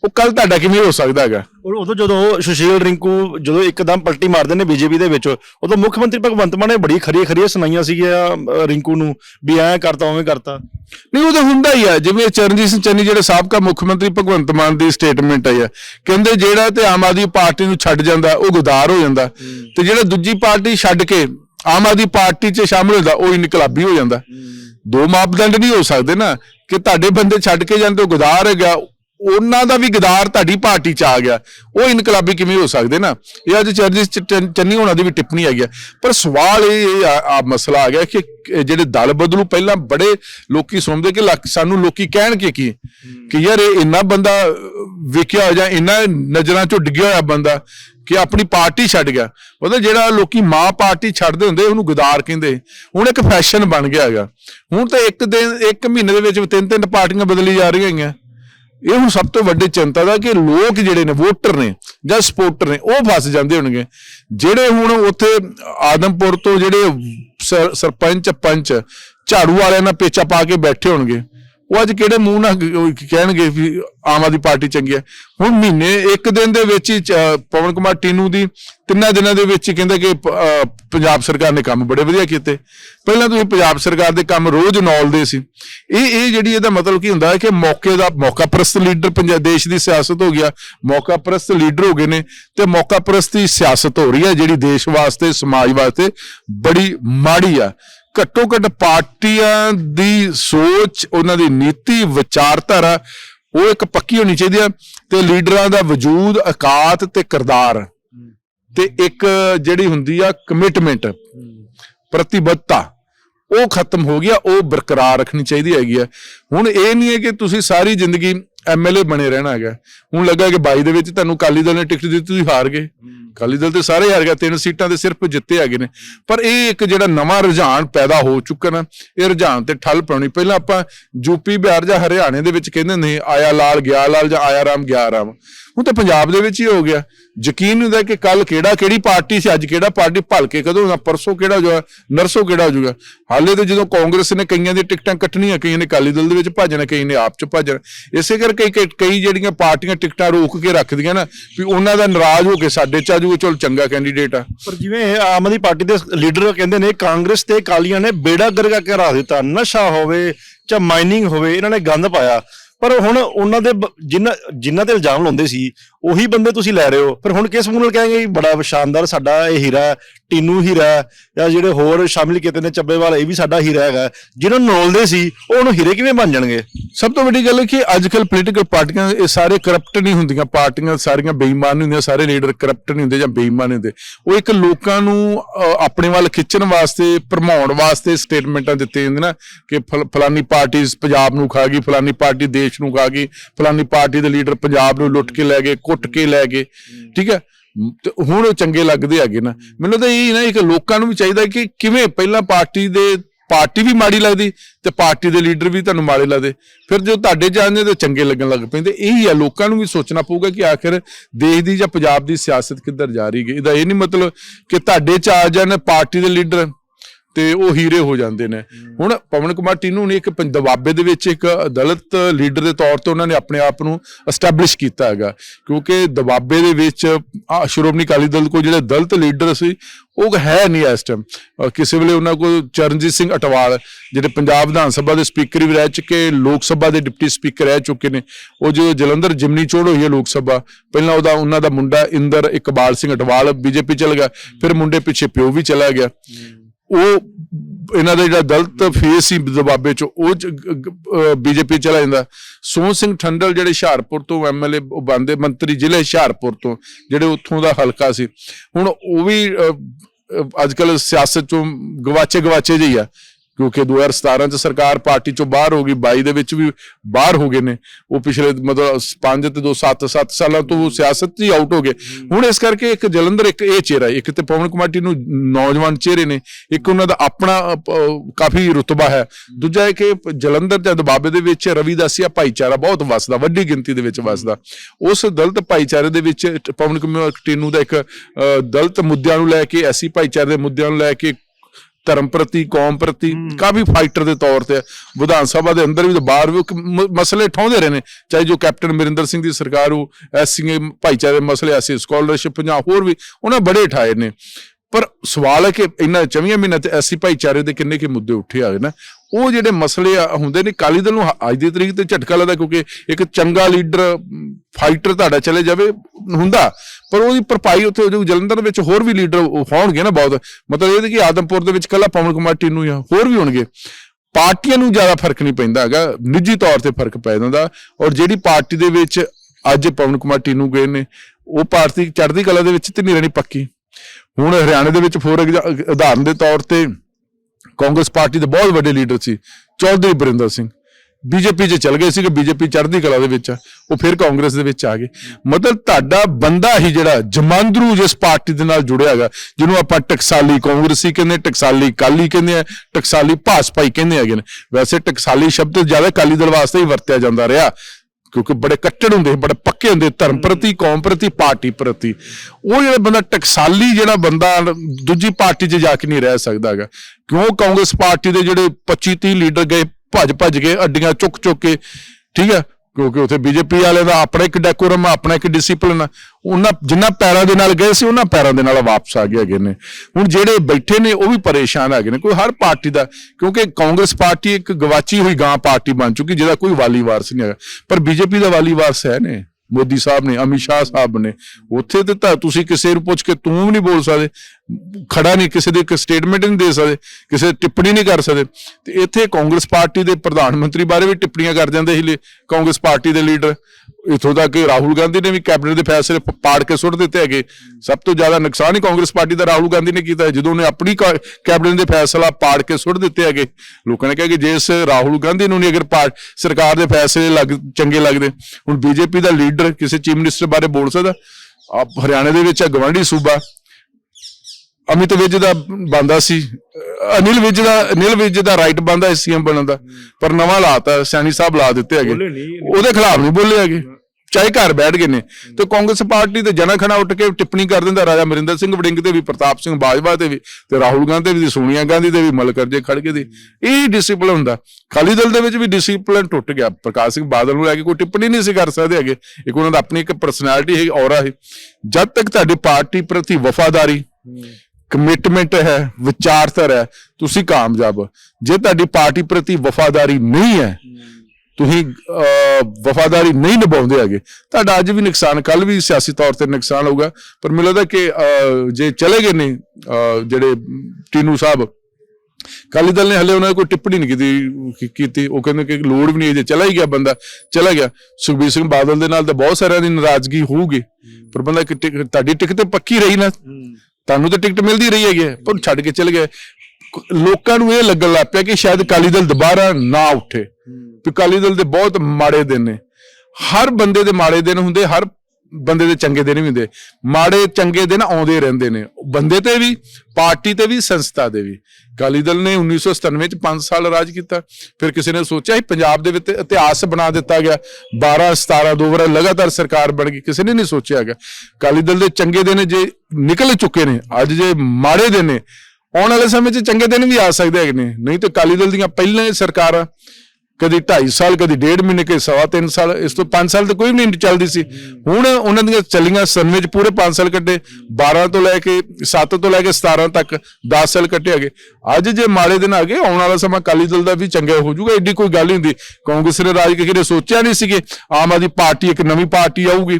ਉਹ ਕੱਲ ਤੁਹਾਡਾ ਕਿਵੇਂ ਹੋ ਸਕਦਾ ਹੈਗਾ? ਔਰ ਉਦੋਂ ਜਦੋਂ ਸੁਸ਼ੀਲ ਰਿੰਕੂ ਜਦੋਂ ਇੱਕਦਮ ਪਲਟੀ ਮਾਰਦੇ ਨੇ ਬੀਜੇਪੀ ਦੇ ਵਿੱਚ ਉਦੋਂ ਮੁੱਖ ਮੰਤਰੀ ਭਗਵੰਤ ਮਾਨ ਨੇ ਬੜੀ ਖਰੀਆਂ ਖਰੀਆਂ ਸੁਣਾਈਆਂ ਸੀਗੀਆਂ ਰਿੰਕੂ ਨੂੰ ਵੀ ਐਂ ਕਰਤਾ ਉਵੇਂ ਕਰਤਾ। ਨਹੀਂ ਉਹ ਤਾਂ ਹੁੰਦਾ ਹੀ ਆ ਜਿਵੇਂ ਚਰਨਜੀਤ ਸਿੰਘ ਚੰਨੀ ਜਿਹੜੇ ਸਾਬਕਾ ਮੁੱਖ ਮੰਤਰੀ ਭਗਵੰਤ ਮਾਨ ਦੀ ਸਟੇਟਮੈਂਟ ਆਈ ਆ ਕਹਿੰਦੇ ਜਿਹੜਾ ਤੇ ਆਮ ਆਦਮੀ ਪਾਰਟੀ ਨੂੰ ਛੱਡ ਜਾਂਦਾ ਉਹ ਗੁਦਾਰ ਹੋ ਜਾਂਦਾ। ਤੇ ਜਿਹੜਾ ਦੂਜੀ ਪਾਰਟੀ ਛੱਡ ਕੇ ਆਮ ਆਦਮੀ ਪਾਰਟੀ 'ਚ ਸ਼ਾਮਲ ਹੁੰਦਾ ਉਹ ਇਨਕਲਾਬੀ ਹੋ ਜਾਂਦਾ। ਦੋ ਮਾਪਦੰਡ ਨਹੀਂ ਹੋ ਸਕਦੇ ਨਾ ਕਿ ਤੁਹਾਡੇ ਬੰਦੇ ਛੱਡ ਕੇ ਜਾਂਦੇ ਉਹ ਗੁਦਾਰ ਹੈਗਾ ਉਹਨਾਂ ਦਾ ਵੀ ਗਦਾਰ ਤੁਹਾਡੀ ਪਾਰਟੀ ਚ ਆ ਗਿਆ। ਉਹ ਇਨਕਲਾਬੀ ਕਿਵੇਂ ਹੋ ਸਕਦੇ ਨਾ? ਇਹ ਅੱਜ ਚਰਜਿਸ ਚ ਚੰਨੀ ਹੋਣਾ ਦੀ ਵੀ ਟਿੱਪਣੀ ਹੈਗੀ ਆ। ਪਰ ਸਵਾਲ ਇਹ ਆ ਮਸਲਾ ਆ ਗਿਆ ਕਿ ਜਿਹੜੇ ਦਲ ਬਦਲੂ, ਪਹਿਲਾਂ ਬੜੇ ਲੋਕੀ ਸੁਣਦੇ ਕਿ ਲੱਕ- ਸਾਨੂੰ ਲੋਕੀ ਕਹਿਣਗੇ ਕੀ? ਕਿ ਯਾਰ ਇਹ ਇੰਨਾ ਬੰਦਾ ਵੇਖਿਆ ਵਿਕਿਆ ਜਾਂ ਇੰਨਾ ਨਜ਼ਰਾਂ ਚੋਂ ਡਿੱਗਿਆ ਹੋਇਆ ਬੰਦਾ ਕਿ ਆਪਣੀ ਪਾਰਟੀ ਛੱਡ ਗਿਆ। ਉਹਦਾ ਜਿਹੜਾ ਲੋਕੀ ਮਾਂ ਪਾਰਟੀ ਛੱਡਦੇ ਹੁੰਦੇ, ਉਹਨੂੰ ਗਦਾਰ ਕਹਿੰਦੇ। ਹੁਣ ਇੱਕ ਫੈਸ਼ਨ ਬਣ ਗਿਆ ਹੈਗਾ। ਹੁਣ ਤਾਂ ਇੱਕ ਦਿਨ, ਇੱਕ ਮਹੀਨੇ ਦੇ ਵਿੱਚ ਤਿੰਨ ਤਿੰਨ ਪਾਰਟੀਆਂ ਬਦਲੀ ਜਾ ਰਹੀਆਂ ਹੈਗੀਆਂ। ਇਹ ਹੁਣ ਸਭ ਤੋਂ ਵੱਡੀ ਚਿੰਤਾ ਦਾ ਕਿ ਲੋਕ ਜਿਹੜੇ ਨੇ, ਵੋਟਰ ਨੇ ਜਾਂ ਸਪੋਰਟਰ ਨੇ, ਉਹ ਫਸ ਜਾਂਦੇ ਹੋਣਗੇ। ਜਿਹੜੇ ਹੁਣ ਉੱਥੇ ਆਦਮਪੁਰ ਤੋਂ ਜਿਹੜੇ ਸਰ- ਸਰਪੰਚ ਪੰਚ ਝਾੜੂ ਵਾਲਿਆਂ ਨਾਲ ਪੇਚਾ ਪਾ ਕੇ ਬੈਠੇ ਹੋਣਗੇ ਉਹ ਅੱਜ ਕਿਹੜੇ ਮੂੰਹ ਨਾਲ ਕਹਿਣਗੇ ਵੀ ਆਮ ਆਦਮੀ ਪਾਰਟੀ ਚੰਗੀ ਹੈ। ਹੁਣ ਮਹੀਨੇ, ਇੱਕ ਦਿਨ ਦੇ ਵਿੱਚ ਹੀ ਪਵਨ ਕੁਮਾਰ ਟੀਨੂ ਦੀ ਤਿੰਨਾਂ ਦਿਨਾਂ ਦੇ ਵਿੱਚ ਹੀ ਕਹਿੰਦੇ ਕਿ ਪੰਜਾਬ ਸਰਕਾਰ ਨੇ ਕੰਮ ਬੜੇ ਵਧੀਆ ਕੀਤੇ। ਪਹਿਲਾਂ ਤੁਸੀਂ ਪੰਜਾਬ ਸਰਕਾਰ ਦੇ ਕੰਮ ਰੋਜ਼ ਨੌਲਦੇ ਸੀ। ਇਹ ਇਹ ਜਿਹੜੀ ਇਹਦਾ ਮਤਲਬ ਕੀ ਹੁੰਦਾ ਹੈ ਕਿ ਮੌਕੇ ਦਾ ਮੌਕਾ ਪ੍ਰਸਤ ਲੀਡਰ ਪੰਜਾਬ ਦੇਸ਼ ਦੀ ਸਿਆਸਤ ਹੋ ਗਿਆ ਮੌਕਾ ਪ੍ਰਸਤ ਲੀਡਰ ਹੋ ਗਏ ਨੇ ਤੇ ਮੌਕਾ ਪ੍ਰਸਤੀ ਸਿਆਸਤ ਹੋ ਰਹੀ ਹੈ, ਜਿਹੜੀ ਦੇਸ਼ ਵਾਸਤੇ, ਸਮਾਜ ਵਾਸਤੇ ਬੜੀ ਮਾੜੀ ਆ। ਘੱਟੋ ਘੱਟ ਪਾਰਟੀਆਂ ਦੀ ਸੋਚ, ਉਹਨਾਂ ਦੀ ਨੀਤੀ, ਵਿਚਾਰਧਾਰਾ, ਉਹ ਇੱਕ ਪੱਕੀ ਹੋਣੀ ਚਾਹੀਦੀ ਆ ਤੇ ਲੀਡਰਾਂ ਦਾ ਵਜੂਦ, ਔਕਾਤ ਤੇ ਕਿਰਦਾਰ। ਤੇ ਇੱਕ ਜਿਹੜੀ ਹੁੰਦੀ ਆ ਕਮਿਟਮੈਂਟ ਪ੍ਰਤੀਬੱਧਤਾ, ਉਹ ਖਤਮ ਹੋ ਗਿਆ ਉਹ ਬਰਕਰਾਰ ਰੱਖਣੀ ਚਾਹੀਦੀ ਹੈਗੀ ਆ। ਹੁਣ ਇਹ ਨਹੀਂ ਹੈ ਕਿ ਤੁਸੀਂ ਸਾਰੀ ਜ਼ਿੰਦਗੀ ਐਮਐਲਏ ਬਣੇ ਰਹਿਣਾ ਹੈਗਾ। ਹੁਣ ਲੱਗਾ ਕਿ 22 ਦੇ ਵਿੱਚ ਤੁਹਾਨੂੰ ਕਾਲੀ ਦਲ ਨੇ ਟਿਕਟ ਦਿੱਤੀ, ਤੁਸੀਂ ਹਾਰ ਗਏ। ਅਕਾਲੀ ਦਲ ਤੇ ਸਾਰੇ ਹਾਰ ਗਿਆ, ਤਿੰਨ ਸੀਟਾਂ ਤੇ ਸਿਰਫ ਜਿੱਤੇ ਹੈਗੇ ਨੇ। ਪਰ ਇਹ ਇੱਕ ਜਿਹੜਾ ਨਵਾਂ ਰੁਝਾਨ ਪੈਦਾ ਹੋ ਚੁੱਕਾ ਨਾ, ਇਹ ਰੁਝਾਨ ਤੇ ਠੱਲ ਪਾਉਣੀ ਪਹਿਲਾਂ ਆਪਾਂ ਯੂਪੀ ਬਿਹਾਰ ਜਾਂ ਹਰਿਆਣੇ ਦੇ ਵਿੱਚ ਕਹਿੰਦੇ ਨੇ ਆਇਆ ਲਾਲ, ਗਿਆ ਲਾਲ ਜਾਂ ਆਇਆ ਰਾਮ, ਗਿਆ ਰਾਮ। ਹੁਣ ਤਾਂ ਪੰਜਾਬ ਦੇ ਵਿੱਚ ਹੀ ਹੋ ਗਿਆ। ਯਕੀਨ ਹੁੰਦਾ ਕਿ ਕੱਲ ਕਿਹੜਾ ਕਿਹੜੀ ਪਾਰਟੀ ਸੀ, ਅੱਜ ਕਿਹੜਾ ਪਾਰਟੀ, ਭਲਕੇ ਕਦੋਂ ਹੋਣਾ, ਪਰਸੋਂ ਕਿਹੜਾ ਹੋ ਜਾਊਗਾ ਨਰਸੋਂ ਕਿਹੜਾ ਹੋ ਜਾਊਗਾ। ਹਾਲੇ ਤੇ ਜਦੋਂ ਕਾਂਗਰਸ ਨੇ ਕਈਆਂ ਦੀ ਟਿਕਟਾਂ ਕੱਟਣੀਆਂ, ਕਈਆਂ ਨੇ ਅਕਾਲੀ ਦਲ ਦੇ ਵਿੱਚ ਭੱਜਣਾ ਕਈ ਨੇ ਆਪ ਚ ਭੱਜਣਾ ਇਸੇ ਕਰਕੇ ਕਈ ਕਈ ਜਿਹੜੀਆਂ ਪਾਰਟੀਆਂ ਟਿਕਟਾਂ ਰੋਕ ਕੇ ਰੱਖਦੀਆਂ ਨਾ, ਵੀ ਉਹਨਾਂ ਦਾ ਨਾਰਾਜ਼ ਹੋ ਕੇ ਸਾਡੇ ਚ ਆਜੂਗਾ ਚਲ ਚੰਗਾ ਕੈਂਡੀਡੇਟ ਆ। ਪਰ ਜਿਵੇਂ ਇਹ ਆਮ ਆਦਮੀ ਪਾਰਟੀ ਦੇ ਲੀਡਰ ਕਹਿੰਦੇ ਨੇ, ਕਾਂਗਰਸ ਤੇ ਅਕਾਲੀਆਂ ਨੇ ਬੇੜਾ ਗਰਗਾ ਕਰਾ ਦਿੱਤਾ। ਨਸ਼ਾ ਹੋਵੇ ਜਾਂ ਮਾਈਨਿੰਗ ਹੋਵੇ, ਇਹਨਾਂ ਨੇ ਗੰਦ ਪਾਇਆ। ਪਰ ਹੁਣ ਉਹਨਾਂ ਦੇ ਬ- ਜਿਨ੍ਹਾਂ ਜਿਨ੍ਹਾਂ ਤੇ ਇਲਜ਼ਾਮ ਲਾਉਂਦੇ ਸੀ, ਉਹੀ ਬੰਦੇ ਤੁਸੀਂ ਲੈ ਰਹੇ ਹੋ। ਫਿਰ ਹੁਣ ਕਿਸ ਮੂੰਹ ਨਾਲ ਕਹਾਂਗੇ ਬੜਾ ਸ਼ਾਨਦਾਰ ਸਾਡਾ ਇਹ ਹੀਰਾ ਟੀਨੂ ਹੀਰਾ ਜਾਂ ਜਿਹੜੇ ਹੋਰ ਸ਼ਾਮਿਲ ਕੀਤੇ ਨੇ ਚੱਬੇਵਾਲ ਇਹ ਵੀ ਸਾਡਾ ਹੀਰਾ ਹੈਗਾ। ਜਿਹਨਾਂ ਨੂੰ ਨੋਲਦੇ ਸੀ, ਉਹ ਹੁਣ ਹੀਰੇ ਕਿਵੇਂ ਬਣ ਜਾਣਗੇ? ਸਭ ਤੋਂ ਵੱਡੀ ਗੱਲ ਹੈ ਕਿ ਅੱਜ ਕੱਲ ਪੋਲੀਟੀਕਲ ਪਾਰਟੀਆਂ, ਇਹ ਸਾਰੇ ਕਰਪਟ ਨਹੀਂ ਹੁੰਦੀਆਂ। ਪਾਰਟੀਆਂ ਸਾਰੀਆਂ ਬੇਈਮਾਨ ਨਹੀਂ ਹੁੰਦੀਆਂ, ਸਾਰੇ ਲੀਡਰ ਕਰਪਟ ਨਹੀਂ ਹੁੰਦੇ ਜਾਂ ਬੇਈਮਾਨ ਨਹੀਂ ਹੁੰਦੇ। ਉਹ ਇੱਕ ਲੋਕਾਂ ਨੂੰ ਆਪਣੇ ਵੱਲ ਖਿੱਚਣ ਵਾਸਤੇ, ਭਰਮਾਉਣ ਵਾਸਤੇ ਸਟੇਟਮੈਂਟਾਂ ਦਿੱਤੇ ਜਾਂਦੇ ਨਾ ਕਿ ਫਲ- ਫਲਾਨੀ ਪਾਰਟੀ ਪੰਜਾਬ ਨੂੰ ਖਾ ਗਈ, ਫਲਾਨੀ ਪਾਰਟੀ ਦੇਸ਼ ਨੂੰ ਖਾ ਗਈ, ਫਲਾਨੀ ਪਾਰਟੀ ਦੇ ਲੀਡਰ ਪੰਜਾਬ ਨੂੰ ਲੁੱਟ ਕੇ ਲੈ ਗਏ, ਕੁੱਟ ਕੇ ਲੈ ਗਏ। ਠੀਕ ਹੈ? ਤੇ ਹੁਣ ਉਹ ਚੰਗੇ ਲੱਗਦੇ ਹੈਗੇ ਨਾ। ਮੈਨੂੰ ਤਾਂ ਇਹ ਨਾ ਇੱਕ ਲੋਕਾਂ ਨੂੰ ਵੀ ਚਾਹੀਦਾ ਕਿ ਕਿਵੇਂ ਪਹਿਲਾਂ ਪਾਰਟੀ ਦੇ ਪਾਰਟੀ ਵੀ ਮਾੜੀ ਲੱਗਦੀ ਤੇ ਪਾਰਟੀ ਦੇ ਲੀਡਰ ਵੀ ਤੁਹਾਨੂੰ ਮਾੜੇ ਲੱਗਦੇ। ਫਿਰ ਜੋ ਤੁਹਾਡੇ ਜਾਂਦੇ ਤੇ ਚੰਗੇ ਲੱਗਣ ਲੱਗ ਪੈਂਦੇ। ਇਹੀ ਆ ਲੋਕਾਂ ਨੂੰ ਵੀ ਸੋਚਣਾ ਪਊਗਾ ਕਿ ਆਖਿਰ ਦੇਸ਼ ਦੀ ਜਾਂ ਪੰਜਾਬ ਦੀ ਸਿਆਸਤ ਕਿੱਧਰ ਜਾ ਰਹੀ ਹੈ। ਇਹਦਾ ਇਹ ਨਹੀਂ ਮਤਲਬ ਕਿ ਤੁਹਾਡੇ ਚ ਆ ਜਾਣ ਪਾਰਟੀ ਦੇ ਲੀਡਰ ਤੇ ਉਹ ਹੀਰੇ ਹੋ ਜਾਂਦੇ ਨੇ। ਹੁਣ ਪਵਨ ਕੁਮਾਰ ਟੀਨੂ ਨੇ ਇੱਕ ਦਬਾਬੇ ਦੇ ਵਿੱਚ ਇੱਕ ਦਲਿਤ ਲੀਡਰ ਦੇ ਤੌਰ ਤੇ ਉਹਨਾਂ ਨੇ ਆਪਣੇ ਆਪ ਨੂੰ ਐਸਟੈਬਲਿਸ਼ ਕੀਤਾ ਹੈਗਾ। ਕਿਉਂਕਿ ਦਬਾਬੇ ਦੇ ਵਿੱਚ ਸ਼੍ਰੋਮਣੀ ਅਕਾਲੀ ਦਲ ਕੋਲ ਜਿਹੜੇ ਦਲਿਤ ਲੀਡਰ ਸੀ ਉਹ ਹੈ ਨਹੀਂ ਇਸ ਟਾਈਮ ਕਿਸੇ ਵੇਲੇ ਉਹਨਾਂ ਕੋਲ ਚਰਨਜੀਤ ਸਿੰਘ ਅਟਵਾਲ ਜਿਹੜੇ ਪੰਜਾਬ ਵਿਧਾਨ ਸਭਾ ਦੇ ਸਪੀਕਰ ਵੀ ਰਹਿ ਚੁੱਕੇ ਲੋਕ ਸਭਾ ਦੇ ਡਿਪਟੀ ਸਪੀਕਰ ਰਹਿ ਚੁੱਕੇ ਨੇ। ਉਹ ਜਦੋਂ ਜਲੰਧਰ ਜਿਮਨੀ ਚੋੜ ਹੋਈ ਹੈ ਲੋਕ ਸਭਾ ਪਹਿਲਾਂ ਉਹਦਾ ਉਹਨਾਂ ਦਾ ਮੁੰਡਾ ਇੰਦਰ ਇਕਬਾਲ ਸਿੰਘ ਅਟਵਾਲ ਬੀਜੇਪੀ ਚਲ ਗਿਆ ਫਿਰ ਮੁੰਡੇ ਪਿੱਛੇ ਪਿਓ ਵੀ ਚਲਾ ਗਿਆ। ਉਹ ਇਹਨਾਂ ਦਾ ਜਿਹੜਾ ਦਲਤ ਫੇਸ ਸੀ ਦਬਾਬੇ ਚ, ਉਹ ਬੀਜੇਪੀ ਚਲਾ ਜਾਂਦਾ। ਸੋਹਣ ਸਿੰਘ ਠੰਡਲ ਜਿਹੜੇ ਹੁਸ਼ਿਆਰਪੁਰ ਤੋਂ ਐਮਐਲਏ ਬੰਦੇ ਮੰਤਰੀ ਜ਼ਿਲ੍ਹੇ ਹੁਸ਼ਿਆਰਪੁਰ ਤੋਂ, ਜਿਹੜੇ ਉੱਥੋਂ ਦਾ ਹਲਕਾ ਸੀ। ਹੁਣ ਉਹ ਵੀ ਅੱਜ ਕੱਲ ਸਿਆਸਤ ਚੋਂ ਗਵਾਚੇ ਗਵਾਚੇ ਜਿਹੀ ਆ। ਕਿਉਂਕਿ 2017 ਚ ਸਰਕਾਰ ਪਾਰਟੀ ਚੋਂ ਬਾਹਰ ਹੋ ਗਈ 22 ਦੇ ਵਿੱਚ ਵੀ ਬਾਹਰ ਹੋ ਗਏ ਨੇ। ਉਹ ਪਿਛਲੇ ਮਤਲਬ 5 ਤੇ 2 7 7 ਸਾਲਾਂ ਤੋਂ ਸਿਆਸਤ 'ਚ ਹੀ ਆਊਟ ਹੋ ਗਏ। ਹੁਣ ਇਸ ਕਰਕੇ ਇੱਕ ਜਲੰਧਰ ਇੱਕ ਇਹ ਚਿਹਰਾ ਇੱਕ ਤੇ ਪਵਨ ਕੁਮਾਰ ਟੀਨੂ ਨੌਜਵਾਨ ਚਿਹਰੇ ਨੇ, ਇੱਕ ਉਹਨਾਂ ਦਾ ਆਪਣਾ ਕਾਫੀ ਰੁਤਬਾ ਹੈ। ਦੂਜਾ ਇਹ ਕਿ ਜਲੰਧਰ ਤੇ ਦਬਾਬੇ ਦੇ ਵਿੱਚ ਰਵੀਦਾਸੀਆ ਭਾਈਚਾਰਾ ਬਹੁਤ ਵਸਦਾ, ਵੱਡੀ ਗਿਣਤੀ ਦੇ ਵਿੱਚ ਵਸਦਾ। ਉਸ ਦਲਤ ਭਾਈਚਾਰੇ ਦੇ ਵਿੱਚ ਪਵਨ ਕੁਮਾਰ ਟੀਨੂ ਦਾ ਇੱਕ ਦਲਤ ਮੁੱਦਿਆਂ ਨੂੰ ਲੈ ਕੇ, ਐਸੀ ਭਾਈਚਾਰੇ ਦੇ ਮੁੱਦਿਆਂ ਨੂੰ ਲੈ ਕੇ ਧਰਮ ਪ੍ਰਤੀ ਕੌਮ ਪ੍ਰਤੀ ਕਾਫੀ ਫਾਈਟਰ ਦੇ ਤੌਰ ਤੇ ਵਿਧਾਨ ਸਭਾ ਦੇ ਅੰਦਰ ਵੀ ਤੇ ਬਾਹਰ ਵੀ ਮਸਲੇ ਠਾਉਂਦੇ ਰਹੇ ਨੇ। ਚਾਹੇ ਜੋ ਕੈਪਟਨ ਅਮਰਿੰਦਰ ਸਿੰਘ ਦੀ ਸਰਕਾਰ ਉਹ ਐਸੀ ਭਾਈਚਾਰੇ ਮਸਲੇ ਐਸੀ ਸਕਾਲਰਸ਼ਿਪ ਪੰਜਾਬ ਹੋਰ ਵੀ ਉਹਨਾਂ ਬੜੇ ਠਾਏ ਨੇ। ਪਰ ਸਵਾਲ ਹੈ ਕਿ ਇਹਨਾਂ 24 ਮਹੀਨਿਆਂ ਤੇ ਐਸੀ ਭਾਈਚਾਰੇ ਦੇ ਕਿੰਨੇ ਕਿ ਮੁੱਦੇ ਉੱਠੇ ਆਏ ਨਾ। ਉਹ ਜਿਹੜੇ ਮਸਲੇ ਆ ਹੁੰਦੇ ਨੇ ਕਾਲੀ ਦਲ ਨੂੰ ਅੱਜ ਦੀ ਤਰੀਕ ਤੇ ਝਟਕਾ ਲੱਗਦਾ ਕਿਉਂਕਿ ਇੱਕ ਚੰਗਾ ਲੀਡਰ ਫਾਈਟਰ ਤੁਹਾਡਾ ਚਲੇ ਜਾਵੇ ਹੁੰਦਾ। ਪਰ ਉਹਦੀ ਭਰਪਾਈ ਉੱਥੇ ਹੋ ਜਾਊ ਜਲੰਧਰ ਵਿੱਚ ਹੋਰ ਵੀ ਲੀਡਰ ਹੋਣਗੇ ਨਾ ਬਹੁਤ, ਮਤਲਬ ਇਹ ਕਿ ਆਦਮਪੁਰ ਦੇ ਵਿੱਚ ਕੱਲਾ ਪਵਨ ਕੁਮਾਰ ਟੀਨੂ ਜਾਂ ਹੋਰ ਵੀ ਹੋਣਗੇ। ਪਾਰਟੀਆਂ ਨੂੰ ਜ਼ਿਆਦਾ ਫ਼ਰਕ ਨਹੀਂ ਪੈਂਦਾ ਹੈਗਾ, ਨਿੱਜੀ ਤੌਰ ਤੇ ਫ਼ਰਕ ਪੈ ਜਾਂਦਾ ਔਰ ਜਿਹੜੀ ਪਾਰਟੀ ਦੇ ਵਿੱਚ ਅੱਜ ਪਵਨ ਕੁਮਾਰ ਟੀਨੂ ਗਏ ਨੇ, ਉਹ ਪਾਰਟੀ ਚੜ੍ਹਦੀ ਕਲਾ ਦੇ ਵਿੱਚ ਤੇ ਨਹੀਂ ਰਹਿਣੀ ਪੱਕੀ। ਹੁਣ ਹਰਿਆਣੇ ਦੇ ਵਿੱਚ ਫੋਰ ਉਦਾਹਰਨ ਦੇ ਤੌਰ ਤੇ ਕਾਂਗਰਸ ਪਾਰਟੀ ਦੇ ਬਹੁਤ ਵੱਡੇ ਲੀਡਰ ਸੀ, ਚੌਧਰੀ ਬਰਿੰਦਰ ਸਿੰਘ। ਬੀਜੇਪੀ 'ਚ ਚਲ ਗਏ ਸੀ ਕਿ ਬੀਜੇਪੀ ਚੜ੍ਹਦੀ ਕਲਾ ਦੇ ਵਿੱਚ ਆ, ਉਹ ਫਿਰ ਕਾਂਗਰਸ ਦੇ ਵਿੱਚ ਆ ਗਏ। ਮਤਲਬ ਤੁਹਾਡਾ ਬੰਦਾ ਹੀ ਜਿਹੜਾ ਜਮਾਂਦਰੂ ਜਿਸ ਪਾਰਟੀ ਦੇ ਨਾਲ ਜੁੜਿਆ ਹੈਗਾ, ਜਿਹਨੂੰ ਆਪਾਂ ਟਕਸਾਲੀ ਕਾਂਗਰਸੀ ਕਹਿੰਦੇ, ਟਕਸਾਲੀ ਕਾਲੀ ਕਹਿੰਦੇ ਆ, ਟਕਸਾਲੀ ਭਾਜਪਾਈ ਕਹਿੰਦੇ ਹੈਗੇ ਨੇ। ਵੈਸੇ ਟਕਸਾਲੀ ਸ਼ਬਦ ਜ਼ਿਆਦਾ ਕਾਲੀ ਦਲ ਵਾਸਤੇ ਹੀ ਵਰਤਿਆ ਜਾਂਦਾ ਰਿਹਾ, ਕਿਉਂਕਿ ਬੜੇ ਕੱਟੜ ਹੁੰਦੇ, ਬੜੇ ਪੱਕੇ ਹੁੰਦੇ, ਧਰਮ ਪ੍ਰਤੀ, ਕੌਮ ਪ੍ਰਤੀ, ਪਾਰਟੀ ਪ੍ਰਤੀ। ਉਹ ਜਿਹੜਾ ਬੰਦਾ ਟਕਸਾਲੀ ਜਿਹੜਾ ਬੰਦਾ, ਦੂਜੀ ਪਾਰਟੀ 'ਚ ਜਾ ਕੇ ਨਹੀਂ ਰਹਿ ਸਕਦਾ ਹੈਗਾ। ਕਿਉਂ ਕਾਂਗਰਸ ਪਾਰਟੀ ਦੇ ਜਿਹੜੇ 25 30 ਲੀਡਰ ਗਏ ਭੱਜ ਭੱਜ ਕੇ ਅੱਡੀਆਂ ਚੁੱਕ ਚੁੱਕ ਕੇ, ਠੀਕ ਹੈ? ਕਿਉਂਕਿ ਉਥੇ ਬੀਜੇਪੀ ਵਾਲੇ ਦਾ ਆਪਣਾ ਇੱਕ ਡੈਕੋਰਮ ਆ, ਆਪਣਾ ਇੱਕ ਡਿਸਪਲਿਨ ਆ। ਉਹਨਾਂ ਜਿੰਨਾ ਪੈਰਾਂ ਦੇ ਨਾਲ ਗਏ ਸੀ, ਉਹਨਾਂ ਪੈਰਾਂ ਦੇ ਨਾਲ ਵਾਪਸ ਆ ਗਏ ਹੈਗੇ ਨੇ। ਹੁਣ ਜਿਹੜੇ ਬੈਠੇ ਨੇ, ਉਹ ਵੀ ਪਰੇਸ਼ਾਨ ਹੈਗੇ ਨੇ। ਕੋਈ ਹਰ ਪਾਰਟੀ ਦਾ, ਕਿਉਂਕਿ ਕਾਂਗਰਸ ਪਾਰਟੀ ਇੱਕ ਗਵਾਚੀ ਹੋਈ ਗਾਂ ਪਾਰਟੀ ਬਣ ਚੁੱਕੀ, ਜਿਹਦਾ ਕੋਈ ਵਾਲੀ ਵਾਰਸ ਨਹੀਂ ਹੈਗਾ। ਪਰ ਬੀਜੇਪੀ ਦਾ ਵਾਲੀ ਵਾਰਸ ਹੈ ਨੇ। ਮੋਦੀ ਸਾਹਿਬ ਨੇ, ਅਮਿਤ ਸ਼ਾਹ ਸਾਹਿਬ ਨੇ, ਉੱਥੇ ਤੇ ਤਾਂ ਤੁਸੀਂ ਕਿਸੇ ਨੂੰ ਪੁੱਛ ਕੇ ਤੂੰ ਵੀ ਨਹੀਂ ਬੋਲ ਸਕਦੇ, ਖੜਾ ਨਹੀਂ, ਕਿਸੇ ਦੇ ਇੱਕ ਸਟੇਟਮੈਂਟ ਨਹੀਂ ਦੇ ਸਕਦੇ, ਕਿਸੇ ਦੀ ਟਿੱਪਣੀ ਨਹੀਂ ਕਰ ਸਕਦੇ। ਤੇ ਇੱਥੇ ਕਾਂਗਰਸ ਪਾਰਟੀ ਦੇ ਪ੍ਰਧਾਨ ਮੰਤਰੀ ਬਾਰੇ ਵੀ ਟਿੱਪਣੀਆਂ ਕਰ ਜਾਂਦੇ ਸੀ ਲੇ ਕਾਂਗਰਸ ਪਾਰਟੀ ਦੇ ਲੀਡਰ ਇਥੋਂ ਤੱਕ ਕਿ ਰਾਹੁਲ ਗਾਂਧੀ ਨੇ ਵੀ ਕੈਬਨਿਟ ਦੇ ਫੈਸਲੇ ਪਾੜ ਕੇ ਸੁੱਟ ਦਿੱਤੇ ਹੈਗੇ। ਸਭ ਤੋਂ ਜ਼ਿਆਦਾ ਨੁਕਸਾਨ ਹੀ ਕਾਂਗਰਸ ਪਾਰਟੀ ਦਾ ਰਾਹੁਲ ਗਾਂਧੀ ਨੇ ਕੀਤਾ ਜਦੋਂ ਉਹਨੇ ਆਪਣੀ ਕਾ- ਕੈਬਨਿਟ ਦੇ ਫੈਸਲਾ ਪਾੜ ਕੇ ਸੁੱਟ ਦਿੱਤੇ ਹੈਗੇ, ਲੋਕਾਂ ਨੇ ਕਿਹਾ ਕਿ ਜੇ ਇਸ ਰਾਹੁਲ ਗਾਂਧੀ ਨੂੰ ਨਹੀਂ ਅਗਰ ਪਾ- ਸਰਕਾਰ ਦੇ ਫੈਸਲੇ ਲੱਗ, ਚੰਗੇ ਲੱਗਦੇ, ਹੁਣ ਬੀਜੇਪੀ ਦਾ ਲੀਡਰ ਕਿਸੇ ਚੀਫ ਮਿਨਿਸਟਰ ਬਾਰੇ ਬੋਲ ਸਕਦਾ? ਆਪ ਹਰਿਆਣੇ ਦੇ ਵਿੱਚ ਗਵਾਂਢੀ ਸੂਬਾ। ਅਮਿਤ ਵਿਜ ਦਾ ਬੰਦਾ ਸੀ। ਅਨਿਲ ਵਿਜ ਦਾ ਅਨਿਲ ਵਿਜ ਦਾ ਰਾਈਟ ਬੰਦਾ ਸੀਐਮ ਬਣਨ ਦਾ। ਪਰ ਨਵਾਂ ਲਾਤਾ ਸੈਣੀ ਸਾਹਿਬ ਲਾ ਦਿੱਤੇ ਹੈਗੇ। ਉਹਦੇ ਖਿਲਾਫ ਨਹੀਂ ਬੋਲੇ ਹੈਗੇ। ਚਾਹੇ ਘਰ ਬੈਠ ਗਏ ਨੇ। ਤੇ ਕਾਂਗਰਸ ਪਾਰਟੀ ਤੇ ਜਨਾ ਖਣਾ ਉੱਠ ਕੇ ਟਿੱਪਣੀ ਕਰ ਦਿੰਦਾ ਰਾਜਾ ਮਰਿੰਦਰ ਸਿੰਘ ਵੜਿੰਗ ਤੇ ਵੀ ਪ੍ਰਤਾਪ ਸਿੰਘ ਬਾਜਵਾ ਤੇ ਵੀ ਤੇ ਰਾਹੁਲ ਗਾਂਧੀ ਤੇ ਵੀ ਸੋਨੀਆ ਗਾਂਧੀ ਤੇ ਵੀ ਮਲਕਰਜੇ ਖੜਗੇ ਦੀ ਇਹ ਡਿਸਪਲਿਨ ਹੁੰਦਾ। ਖਾਲੀ ਦਲ ਦੇ ਵਿੱਚ ਵੀ ਡਿਸਪਲਿਨ ਟੁੱਟ ਗਿਆ। ਪ੍ਰਕਾਸ਼ ਸਿੰਘ ਬਾਦਲ ਨੂੰ ਲੈ ਕੇ ਕੋਈ ਟਿੱਪਣੀ ਨਹੀਂ ਸੀ ਕਰ ਸਕਦੇ ਹੈਗੇ। ਇੱਕ ਉਹਨਾਂ ਦਾ ਆਪਣੀ ਇੱਕ ਪਰਸਨੈਲਿਟੀ ਹੈ ਔਰਾ ਹੈ। ਜਦ ਤੱਕ ਤੁਹਾਡੀ ਪਾਰਟੀ ਪ੍ਰਤੀ ਵਫਾਦਾਰੀ ਕਮਿਟਮੈਂਟ ਹੈ ਵਿਚਾਰਧਾਰਾ ਹੈ ਤੁਸੀਂ ਕਾਮਯਾਬ ਜੇ ਤੁਹਾਡੀ ਪਾਰਟੀ ਪ੍ਰਤੀ ਵਫਾਦਾਰੀ ਨਹੀਂ ਹੈ ਤੁਸੀਂ ਵਫਾਦਾਰੀ ਨਹੀਂ ਨਿਭਾਉਂਦੇ ਹੈਗੇ ਤੁਹਾਡਾ ਅੱਜ ਵੀ ਨੁਕਸਾਨ ਕੱਲ ਵੀ ਸਿਆਸੀ ਤੌਰ ਤੇ ਨੁਕਸਾਨ ਹੋਊਗਾ ਪਰ ਮੈਨੂੰ ਲੱਗਦਾ ਕਿ ਜੇ ਚਲੇ ਗਏ ਨੇ ਅਹ, ਜਿਹੜੇ ਟੀਨੂ ਸਾਹਿਬ ਅਕਾਲੀ ਦਲ ਨੇ ਹਲੇ ਉਹਨਾਂ ਨੇ ਕੋਈ ਟਿੱਪਣੀ ਨਹੀਂ ਕੀਤੀ ਕੀਤੀ ਉਹ ਕਹਿੰਦੇ ਕਿ ਲੋੜ ਵੀ ਨਹੀਂ ਜੇ ਚਲਾ ਹੀ ਗਿਆ ਬੰਦਾ ਚਲਾ ਗਿਆ। ਸੁਖਬੀਰ ਸਿੰਘ ਬਾਦਲ ਦੇ ਨਾਲ ਤਾਂ ਬਹੁਤ ਸਾਰਿਆਂ ਦੀ ਨਾਰਾਜ਼ਗੀ ਹੋਊਗੀ ਪਰ ਬੰਦਾ ਤੁਹਾਡੀ ਟਿਕਟ ਪੱਕੀ ਰਹੀ ਨਾ। ਤੁਹਾਨੂੰ ਤਾਂ ਟਿਕਟ ਮਿਲਦੀ ਰਹੀ ਹੈਗੀ ਹੈ, ਪਰ ਛੱਡ ਕੇ ਚਲੇ ਗਏ। ਲੋਕਾਂ ਨੂੰ ਇਹ ਲੱਗਣ ਲੱਗ ਪਿਆ ਕਿ ਸ਼ਾਇਦ ਅਕਾਲੀ ਦਲ ਦੁਬਾਰਾ ਨਾ ਉੱਠੇ। ਵੀ ਅਕਾਲੀ ਦਲ ਦੇ ਬਹੁਤ ਮਾੜੇ ਦਿਨ ਨੇ। ਹਰ ਬੰਦੇ ਦੇ ਮਾੜੇ ਦਿਨ ਹੁੰਦੇ ਹਰ ਬੰਦੇ ਦੇ ਚੰਗੇ ਦਿਨ ਵੀ ਹੁੰਦੇ। ਮਾੜੇ ਚੰਗੇ ਦਿਨ ਆਉਂਦੇ ਰਹਿੰਦੇ ਨੇ। ਬੰਦੇ ਤੇ ਵੀ, ਪਾਰਟੀ ਤੇ ਵੀ, ਸੰਸਥਾ ਦੇ ਵੀ। ਅਕਾਲੀ ਦਲ ਨੇ 1997 ਚ 5 ਸਾਲ ਰਾਜ ਕੀਤਾ। ਫਿਰ ਕਿਸੇ ਨੇ ਸੋਚਿਆ ਸੀ ਪੰਜਾਬ ਦੇ ਵਿੱਚ ਇਤਿਹਾਸ ਬਣਾ ਦਿੱਤਾ ਗਿਆ। 12 17 ਦੋ ਵਾਰ ਲਗਾਤਾਰ ਸਰਕਾਰ ਬਣ ਗਈ। ਕਿਸੇ ਨੇ ਨਹੀਂ ਸੋਚਿਆ ਹੈਗਾ। ਅਕਾਲੀ ਦਲ ਦੇ ਚੰਗੇ ਦਿਨ ਜੇ ਨਿਕਲ ਚੁੱਕੇ ਨੇ, ਅੱਜ ਜੇ ਮਾੜੇ ਦਿਨ ਨੇ, ਆਉਣ ਵਾਲੇ ਸਮੇਂ 'ਚ ਚੰਗੇ ਦਿਨ ਵੀ ਆ ਸਕਦੇ ਹੈਗੇ ਨੇ। ਨਹੀਂ ਤੇ ਅਕਾਲੀ ਦਲ ਦੀਆਂ ਪਹਿਲਾਂ ਹੀ ਸਰਕਾਰਾਂ ਕਦੀ 2.5 ਸਾਲ, ਕਦੀ ਡੇਢ ਮਹੀਨੇ, ਕਦੀ ਸਵਾ ਤਿੰਨ ਸਾਲ, ਇਸ ਤੋਂ 5 ਸਾਲ ਤਾਂ ਕੋਈ ਵੀ ਨਹੀਂ ਚੱਲਦੀ ਸੀ। ਹੁਣ ਉਹਨਾਂ ਦੀਆਂ ਚੱਲੀਆਂ ਸਨ ਵਿੱਚ ਪੂਰੇ 5 ਸਾਲ ਕੱਟੇ 12 ਤੋਂ ਲੈ ਕੇ 7 ਤੋਂ ਲੈ ਕੇ 17 ਤੱਕ 10 ਸਾਲ ਕੱਟੇ ਗਏ ਅੱਜ ਜੇ ਮਾੜੇ ਦਿਨ ਆ ਗਏ, ਆਉਣ ਵਾਲਾ ਸਮਾਂ ਅਕਾਲੀ ਦਲ ਦਾ ਵੀ ਚੰਗਾ ਹੋ ਜਾਊਗਾ ਐਡੀ ਕੋਈ ਗੱਲ ਨਹੀਂ ਹੁੰਦੀ। ਕਾਂਗਰਸ ਨੇ ਰਾਜ ਕਿਸੇ ਨੇ ਸੋਚਿਆ ਨਹੀਂ ਸੀਗੇ ਆਮ ਆਦਮੀ ਪਾਰਟੀ ਇੱਕ ਨਵੀਂ ਪਾਰਟੀ ਆਊਗੀ।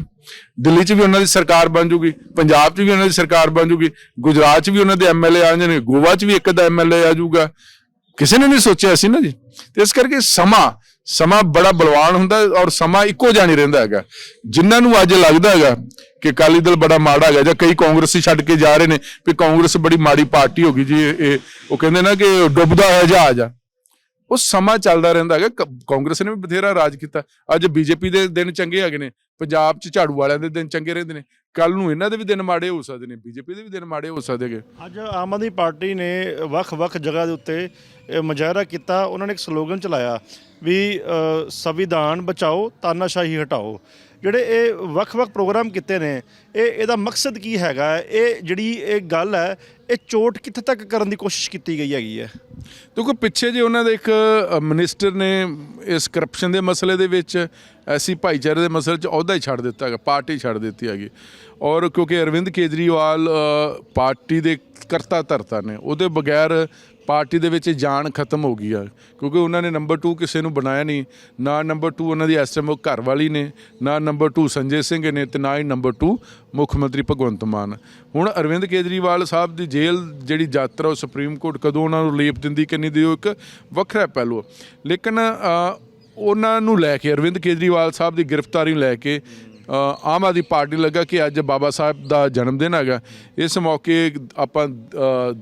ਦਿੱਲੀ 'ਚ ਵੀ ਉਹਨਾਂ ਦੀ ਸਰਕਾਰ ਬਣ ਜੂਗੀ ਪੰਜਾਬ 'ਚ ਵੀ ਉਹਨਾਂ ਦੀ ਸਰਕਾਰ ਬਣ ਜੂਗੀ ਗੁਜਰਾਤ 'ਚ ਵੀ ਉਹਨਾਂ ਦੇ ਐਮਐਲਏ ਆ ਜਾਣਗੇ ਗੋਵਾ 'ਚ ਵੀ ਇੱਕ ਦਾ ਐਮਐਲਏ ਆ ਜਾਊਗਾ। ਕਿਸੇ ਨੇ ਨਹੀਂ ਸੋਚਿਆ ਸੀ ਨਾ ਜੀ। ਤੇ ਇਸ ਕਰਕੇ ਸਮਾਂ ਸਮਾਂ ਬੜਾ ਬਲਵਾਨ ਹੁੰਦਾ ਔਰ ਸਮਾਂ ਇੱਕੋ ਜਿਹਾ ਨਹੀਂ ਰਹਿੰਦਾ ਹੈਗਾ। ਜਿਨ੍ਹਾਂ ਨੂੰ ਅੱਜ ਲੱਗਦਾ ਹੈਗਾ ਕਿ ਅਕਾਲੀ ਦਲ ਬੜਾ ਮਾੜਾ ਹੈਗਾ ਜਾਂ ਕਈ ਕਾਂਗਰਸੀ ਛੱਡ ਕੇ ਜਾ ਰਹੇ ਨੇ ਵੀ ਕਾਂਗਰਸ ਬੜੀ ਮਾੜੀ ਪਾਰਟੀ ਹੋ ਗਈ ਜੀ, ਇਹ ਉਹ ਕਹਿੰਦੇ ਨਾ ਕਿ ਡੁੱਬਦਾ ਹੈ ਜਹਾਜ਼ ਆ ਉਹ ਸਮਾਂ ਚੱਲਦਾ ਰਹਿੰਦਾ ਹੈਗਾ। ਕਾਂਗਰਸ ਨੇ ਵੀ ਬਥੇਰਾ ਰਾਜ ਕੀਤਾ। ਅੱਜ ਬੀਜੇਪੀ ਦੇ ਦਿਨ ਚੰਗੇ ਹੈਗੇ ਨੇ। ਪੰਜਾਬ 'ਚ ਝਾੜੂ ਵਾਲਿਆਂ ਦੇ ਦਿਨ ਚੰਗੇ ਰਹਿੰਦੇ ਨੇ। ਕੱਲ ਨੂੰ ਇਹਨਾਂ ਦੇ ਵੀ ਦਿਨ ਮਾੜੇ ਹੋ ਸਕਦੇ ਨੇ, ਬੀਜੇਪੀ ਦੇ ਵੀ ਦਿਨ ਮਾੜੇ ਹੋ ਸਕਦੇ ਅੱਜ ਆਮ ਆਦਮੀ ਪਾਰਟੀ ਨੇ ਵੱਖ-ਵੱਖ ਜਗ੍ਹਾ ਦੇ ਉੱਤੇ ਮੁਜ਼ਾਹਰਾ ਕੀਤਾ, ਉਹਨਾਂ ਨੇ ਇੱਕ ਸਲੋਗਨ ਚਲਾਇਆ ਵੀ ਸੰਵਿਧਾਨ ਬਚਾਓ, ਤਾਨਾਸ਼ਾਹੀ ਹਟਾਓ। ਜਿਹੜੇ ਇਹ ਵੱਖ-ਵੱਖ ਪ੍ਰੋਗਰਾਮ ਕੀਤੇ ਨੇ, ਇਹ, ਇਹਦਾ ਮਕਸਦ ਕੀ ਹੈਗਾ? ਇਹ ਜਿਹੜੀ ਇਹ ਗੱਲ ਹੈ ਇਹ ਚੋਟ ਕਿੱਥੇ ਤੱਕ ਕਰਨ ਦੀ ਕੋਸ਼ਿਸ਼ ਕੀਤੀ ਗਈ ਹੈਗੀ ਹੈ? ਦੇਖੋ ਪਿੱਛੇ ਜੇ ਉਹਨਾਂ ਦੇ ਇੱਕ ਅ, ਮਿਨਿਸਟਰ ਨੇ ਇਸ ਕਰਪਸ਼ਨ ਦੇ ਮਸਲੇ ਦੇ ਵਿੱਚ ਐਸੀ ਭਾਈਚਾਰੇ ਦੇ ਮਸਲੇ 'ਚ ਅਹੁਦਾ ਹੀ ਛੱਡ ਦਿੱਤਾ ਹੈਗਾ ਪਾਰਟੀ ਛੱਡ ਦਿੱਤੀ ਹੈਗੀ। ਔਰ ਕਿਉਂਕਿ ਅਰਵਿੰਦ ਕੇਜਰੀਵਾਲ ਪਾਰਟੀ ਦੇ ਕਰਤਾ ਧਰਤਾ ਨੇ, ਉਹਦੇ ਬਗੈਰ ਪਾਰਟੀ ਦੇ ਵਿੱਚ ਜਾਨ ਖਤਮ ਹੋ ਗਈ ਆ। ਕਿਉਂਕਿ ਉਹਨਾਂ ਨੇ ਨੰਬਰ 2 ਕਿਸੇ ਨੂੰ ਬਣਾਇਆ ਨਹੀਂ। ਨਾ ਨੰਬਰ 2 ਉਹਨਾਂ ਦੀ ਐਸਐਮਓ ਘਰ ਵਾਲੀ ਨੇ, ਨਾ ਨੰਬਰ 2 ਸੰਜੇ ਸਿੰਘ ਨੇ ਤੇ ਨਾ ਹੀ ਨੰਬਰ 2 ਮੁੱਖ ਮੰਤਰੀ ਭਗਵੰਤ ਮਾਨ। ਹੁਣ ਅਰਵਿੰਦ ਕੇਜਰੀਵਾਲ ਸਾਹਿਬ ਦੀ ਜੇਲ੍ਹ ਜਿਹੜੀ ਯਾਤਰਾ ਉਹ ਸੁਪਰੀਮ ਕੋਰਟ ਕਦੋਂ ਉਹਨਾਂ ਨੂੰ ਲੇਪ ਦਿੰਦੀ ਕਿ ਨਹੀਂ ਦੀ ਉਹ ਇੱਕ ਵੱਖਰਾ ਪਹਿਲੂ ਲੇਕਿਨ ਉਹਨਾਂ ਨੂੰ ਲੈ ਕੇ, ਅਰਵਿੰਦ ਕੇਜਰੀਵਾਲ ਸਾਹਿਬ ਦੀ ਗ੍ਰਿਫਤਾਰੀ ਨੂੰ ਲੈ ਕੇ ਆਮ ਆਦਮੀ ਪਾਰਟੀ ਲੱਗਾ ਕਿ ਅੱਜ ਬਾਬਾ ਸਾਹਿਬ ਦਾ ਜਨਮ ਦਿਨ ਹੈਗਾ। ਇਸ ਮੌਕੇ ਆਪਾਂ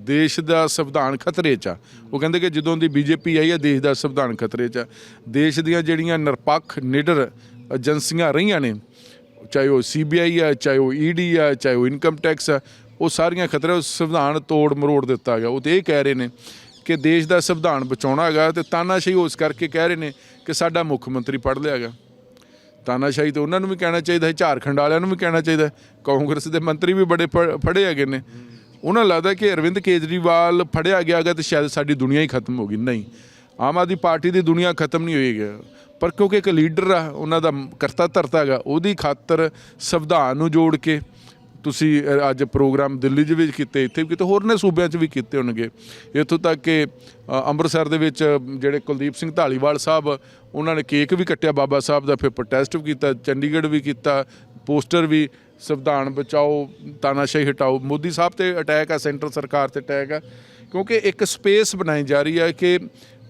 ਦੇਸ਼ ਦਾ ਸੰਵਿਧਾਨ ਖਤਰੇ 'ਚ ਆ। ਉਹ ਕਹਿੰਦੇ ਕਿ ਜਦੋਂ ਦੀ ਬੀਜੇਪੀ ਆਈ ਹੈ, ਦੇਸ਼ ਦਾ ਸੰਵਿਧਾਨ ਖਤਰੇ 'ਚ ਆ। ਦੇਸ਼ ਦੀਆਂ ਜਿਹੜੀਆਂ ਨਿਰਪੱਖ ਨਿਡਰ ਏਜੰਸੀਆਂ ਰਹੀਆਂ ਨੇ, ਚਾਹੇ ਉਹ ਸੀਬੀਆਈ ਆ, ਚਾਹੇ ਉਹ ਈਡੀ ਆ, ਚਾਹੇ ਉਹ ਇਨਕਮ ਟੈਕਸ ਆ, ਉਹ ਸਾਰੀਆਂ ਖਤਰੇ ਸੰਵਿਧਾਨ ਤੋੜ ਮਰੋੜ ਦਿੱਤਾ ਗਿਆ। ਉਹ ਤੇ ਇਹ ਕਹਿ ਰਹੇ ਨੇ ਕਿ ਦੇਸ਼ ਦਾ ਸੰਵਿਧਾਨ ਬਚਾਉਣਾ ਹੈਗਾ ਤੇ ਤਾਨਾਸ਼ਾਹੀ ਉਸ ਕਰਕੇ ਕਹਿ ਰਹੇ ਨੇ ਕਿ ਸਾਡਾ ਮੁੱਖ ਮੰਤਰੀ ਪੜ ਲਿਆ ਹੈਗਾ। ਤਾਨਾਸ਼ਾਹੀ ਤੇ ਉਹਨਾਂ ਨੂੰ ਵੀ ਕਹਿਣਾ ਚਾਹੀਦਾ ਹੈ, ਝਾਰਖੰਡ ਵਾਲਿਆਂ ਨੂੰ ਵੀ ਕਹਿਣਾ ਚਾਹੀਦਾ ਕਾਂਗਰਸ ਦੇ ਮੰਤਰੀ ਵੀ ਬੜੇ ਫ- ਫੜੇ ਹੈਗੇ ਨੇ। ਉਹਨਾਂ ਨੂੰ ਲੱਗਦਾ ਕਿ ਅਰਵਿੰਦ ਕੇਜਰੀਵਾਲ ਫੜਿਆ ਗਿਆ ਹੈਗਾ ਤੇ ਸ਼ਾਇਦ ਸਾਡੀ ਦੁਨੀਆ ਹੀ ਖਤਮ ਹੋ ਗਈ। ਨਹੀਂ, ਆਮ ਆਦਮੀ ਪਾਰਟੀ ਦੀ ਦੁਨੀਆ ਖਤਮ ਨਹੀਂ ਹੋਈ ਹੈ ਪਰ ਕਿਉਂਕਿ ਇੱਕ ਲੀਡਰ ਆ, ਉਹਨਾਂ ਦਾ ਕਰਤਾ ਧਰਤਾ ਹੈਗਾ, ਉਹਦੀ ਖਾਤਰ ਸੰਵਿਧਾਨ ਨੂੰ ਜੋੜ ਕੇ ਤੁਸੀਂ ਅੱਜ ਪ੍ਰੋਗਰਾਮ ਦਿੱਲੀ 'ਚ ਵੀ ਕੀਤੇ, ਇੱਥੇ ਵੀ ਕੀਤੇ, ਹੋਰ ਨੇ ਸੂਬਿਆਂ 'ਚ ਵੀ ਕੀਤੇ ਹੋਣਗੇ। ਇੱਥੋਂ ਤੱਕ ਕਿ ਅੰਮ੍ਰਿਤਸਰ ਦੇ ਵਿੱਚ ਜਿਹੜੇ ਕੁਲਦੀਪ ਸਿੰਘ ਢਾਲੀਵਾਲ ਸਾਹਿਬ, ਉਹਨਾਂ ਨੇ ਕੇਕ ਵੀ ਕੱਟਿਆ ਬਾਬਾ ਸਾਹਿਬ ਦਾ, ਫਿਰ ਪ੍ਰੋਟੈਸਟ ਵੀ ਕੀਤਾ, ਚੰਡੀਗੜ੍ਹ ਵੀ ਕੀਤਾ, ਪੋਸਟਰ ਵੀ, ਸੰਵਿਧਾਨ ਬਚਾਓ, ਤਾਨਾਸ਼ਾਹੀ ਹਟਾਓ, ਮੋਦੀ ਸਾਹਿਬ ਤੇ ਅਟੈਕ ਆ, ਸੈਂਟਰ ਸਰਕਾਰ ਤੇ ਅਟੈਕ ਆ, ਕਿਉਂਕਿ ਇੱਕ ਸਪੇਸ ਬਣਾਈ ਜਾ ਰਹੀ ਹੈ ਕਿ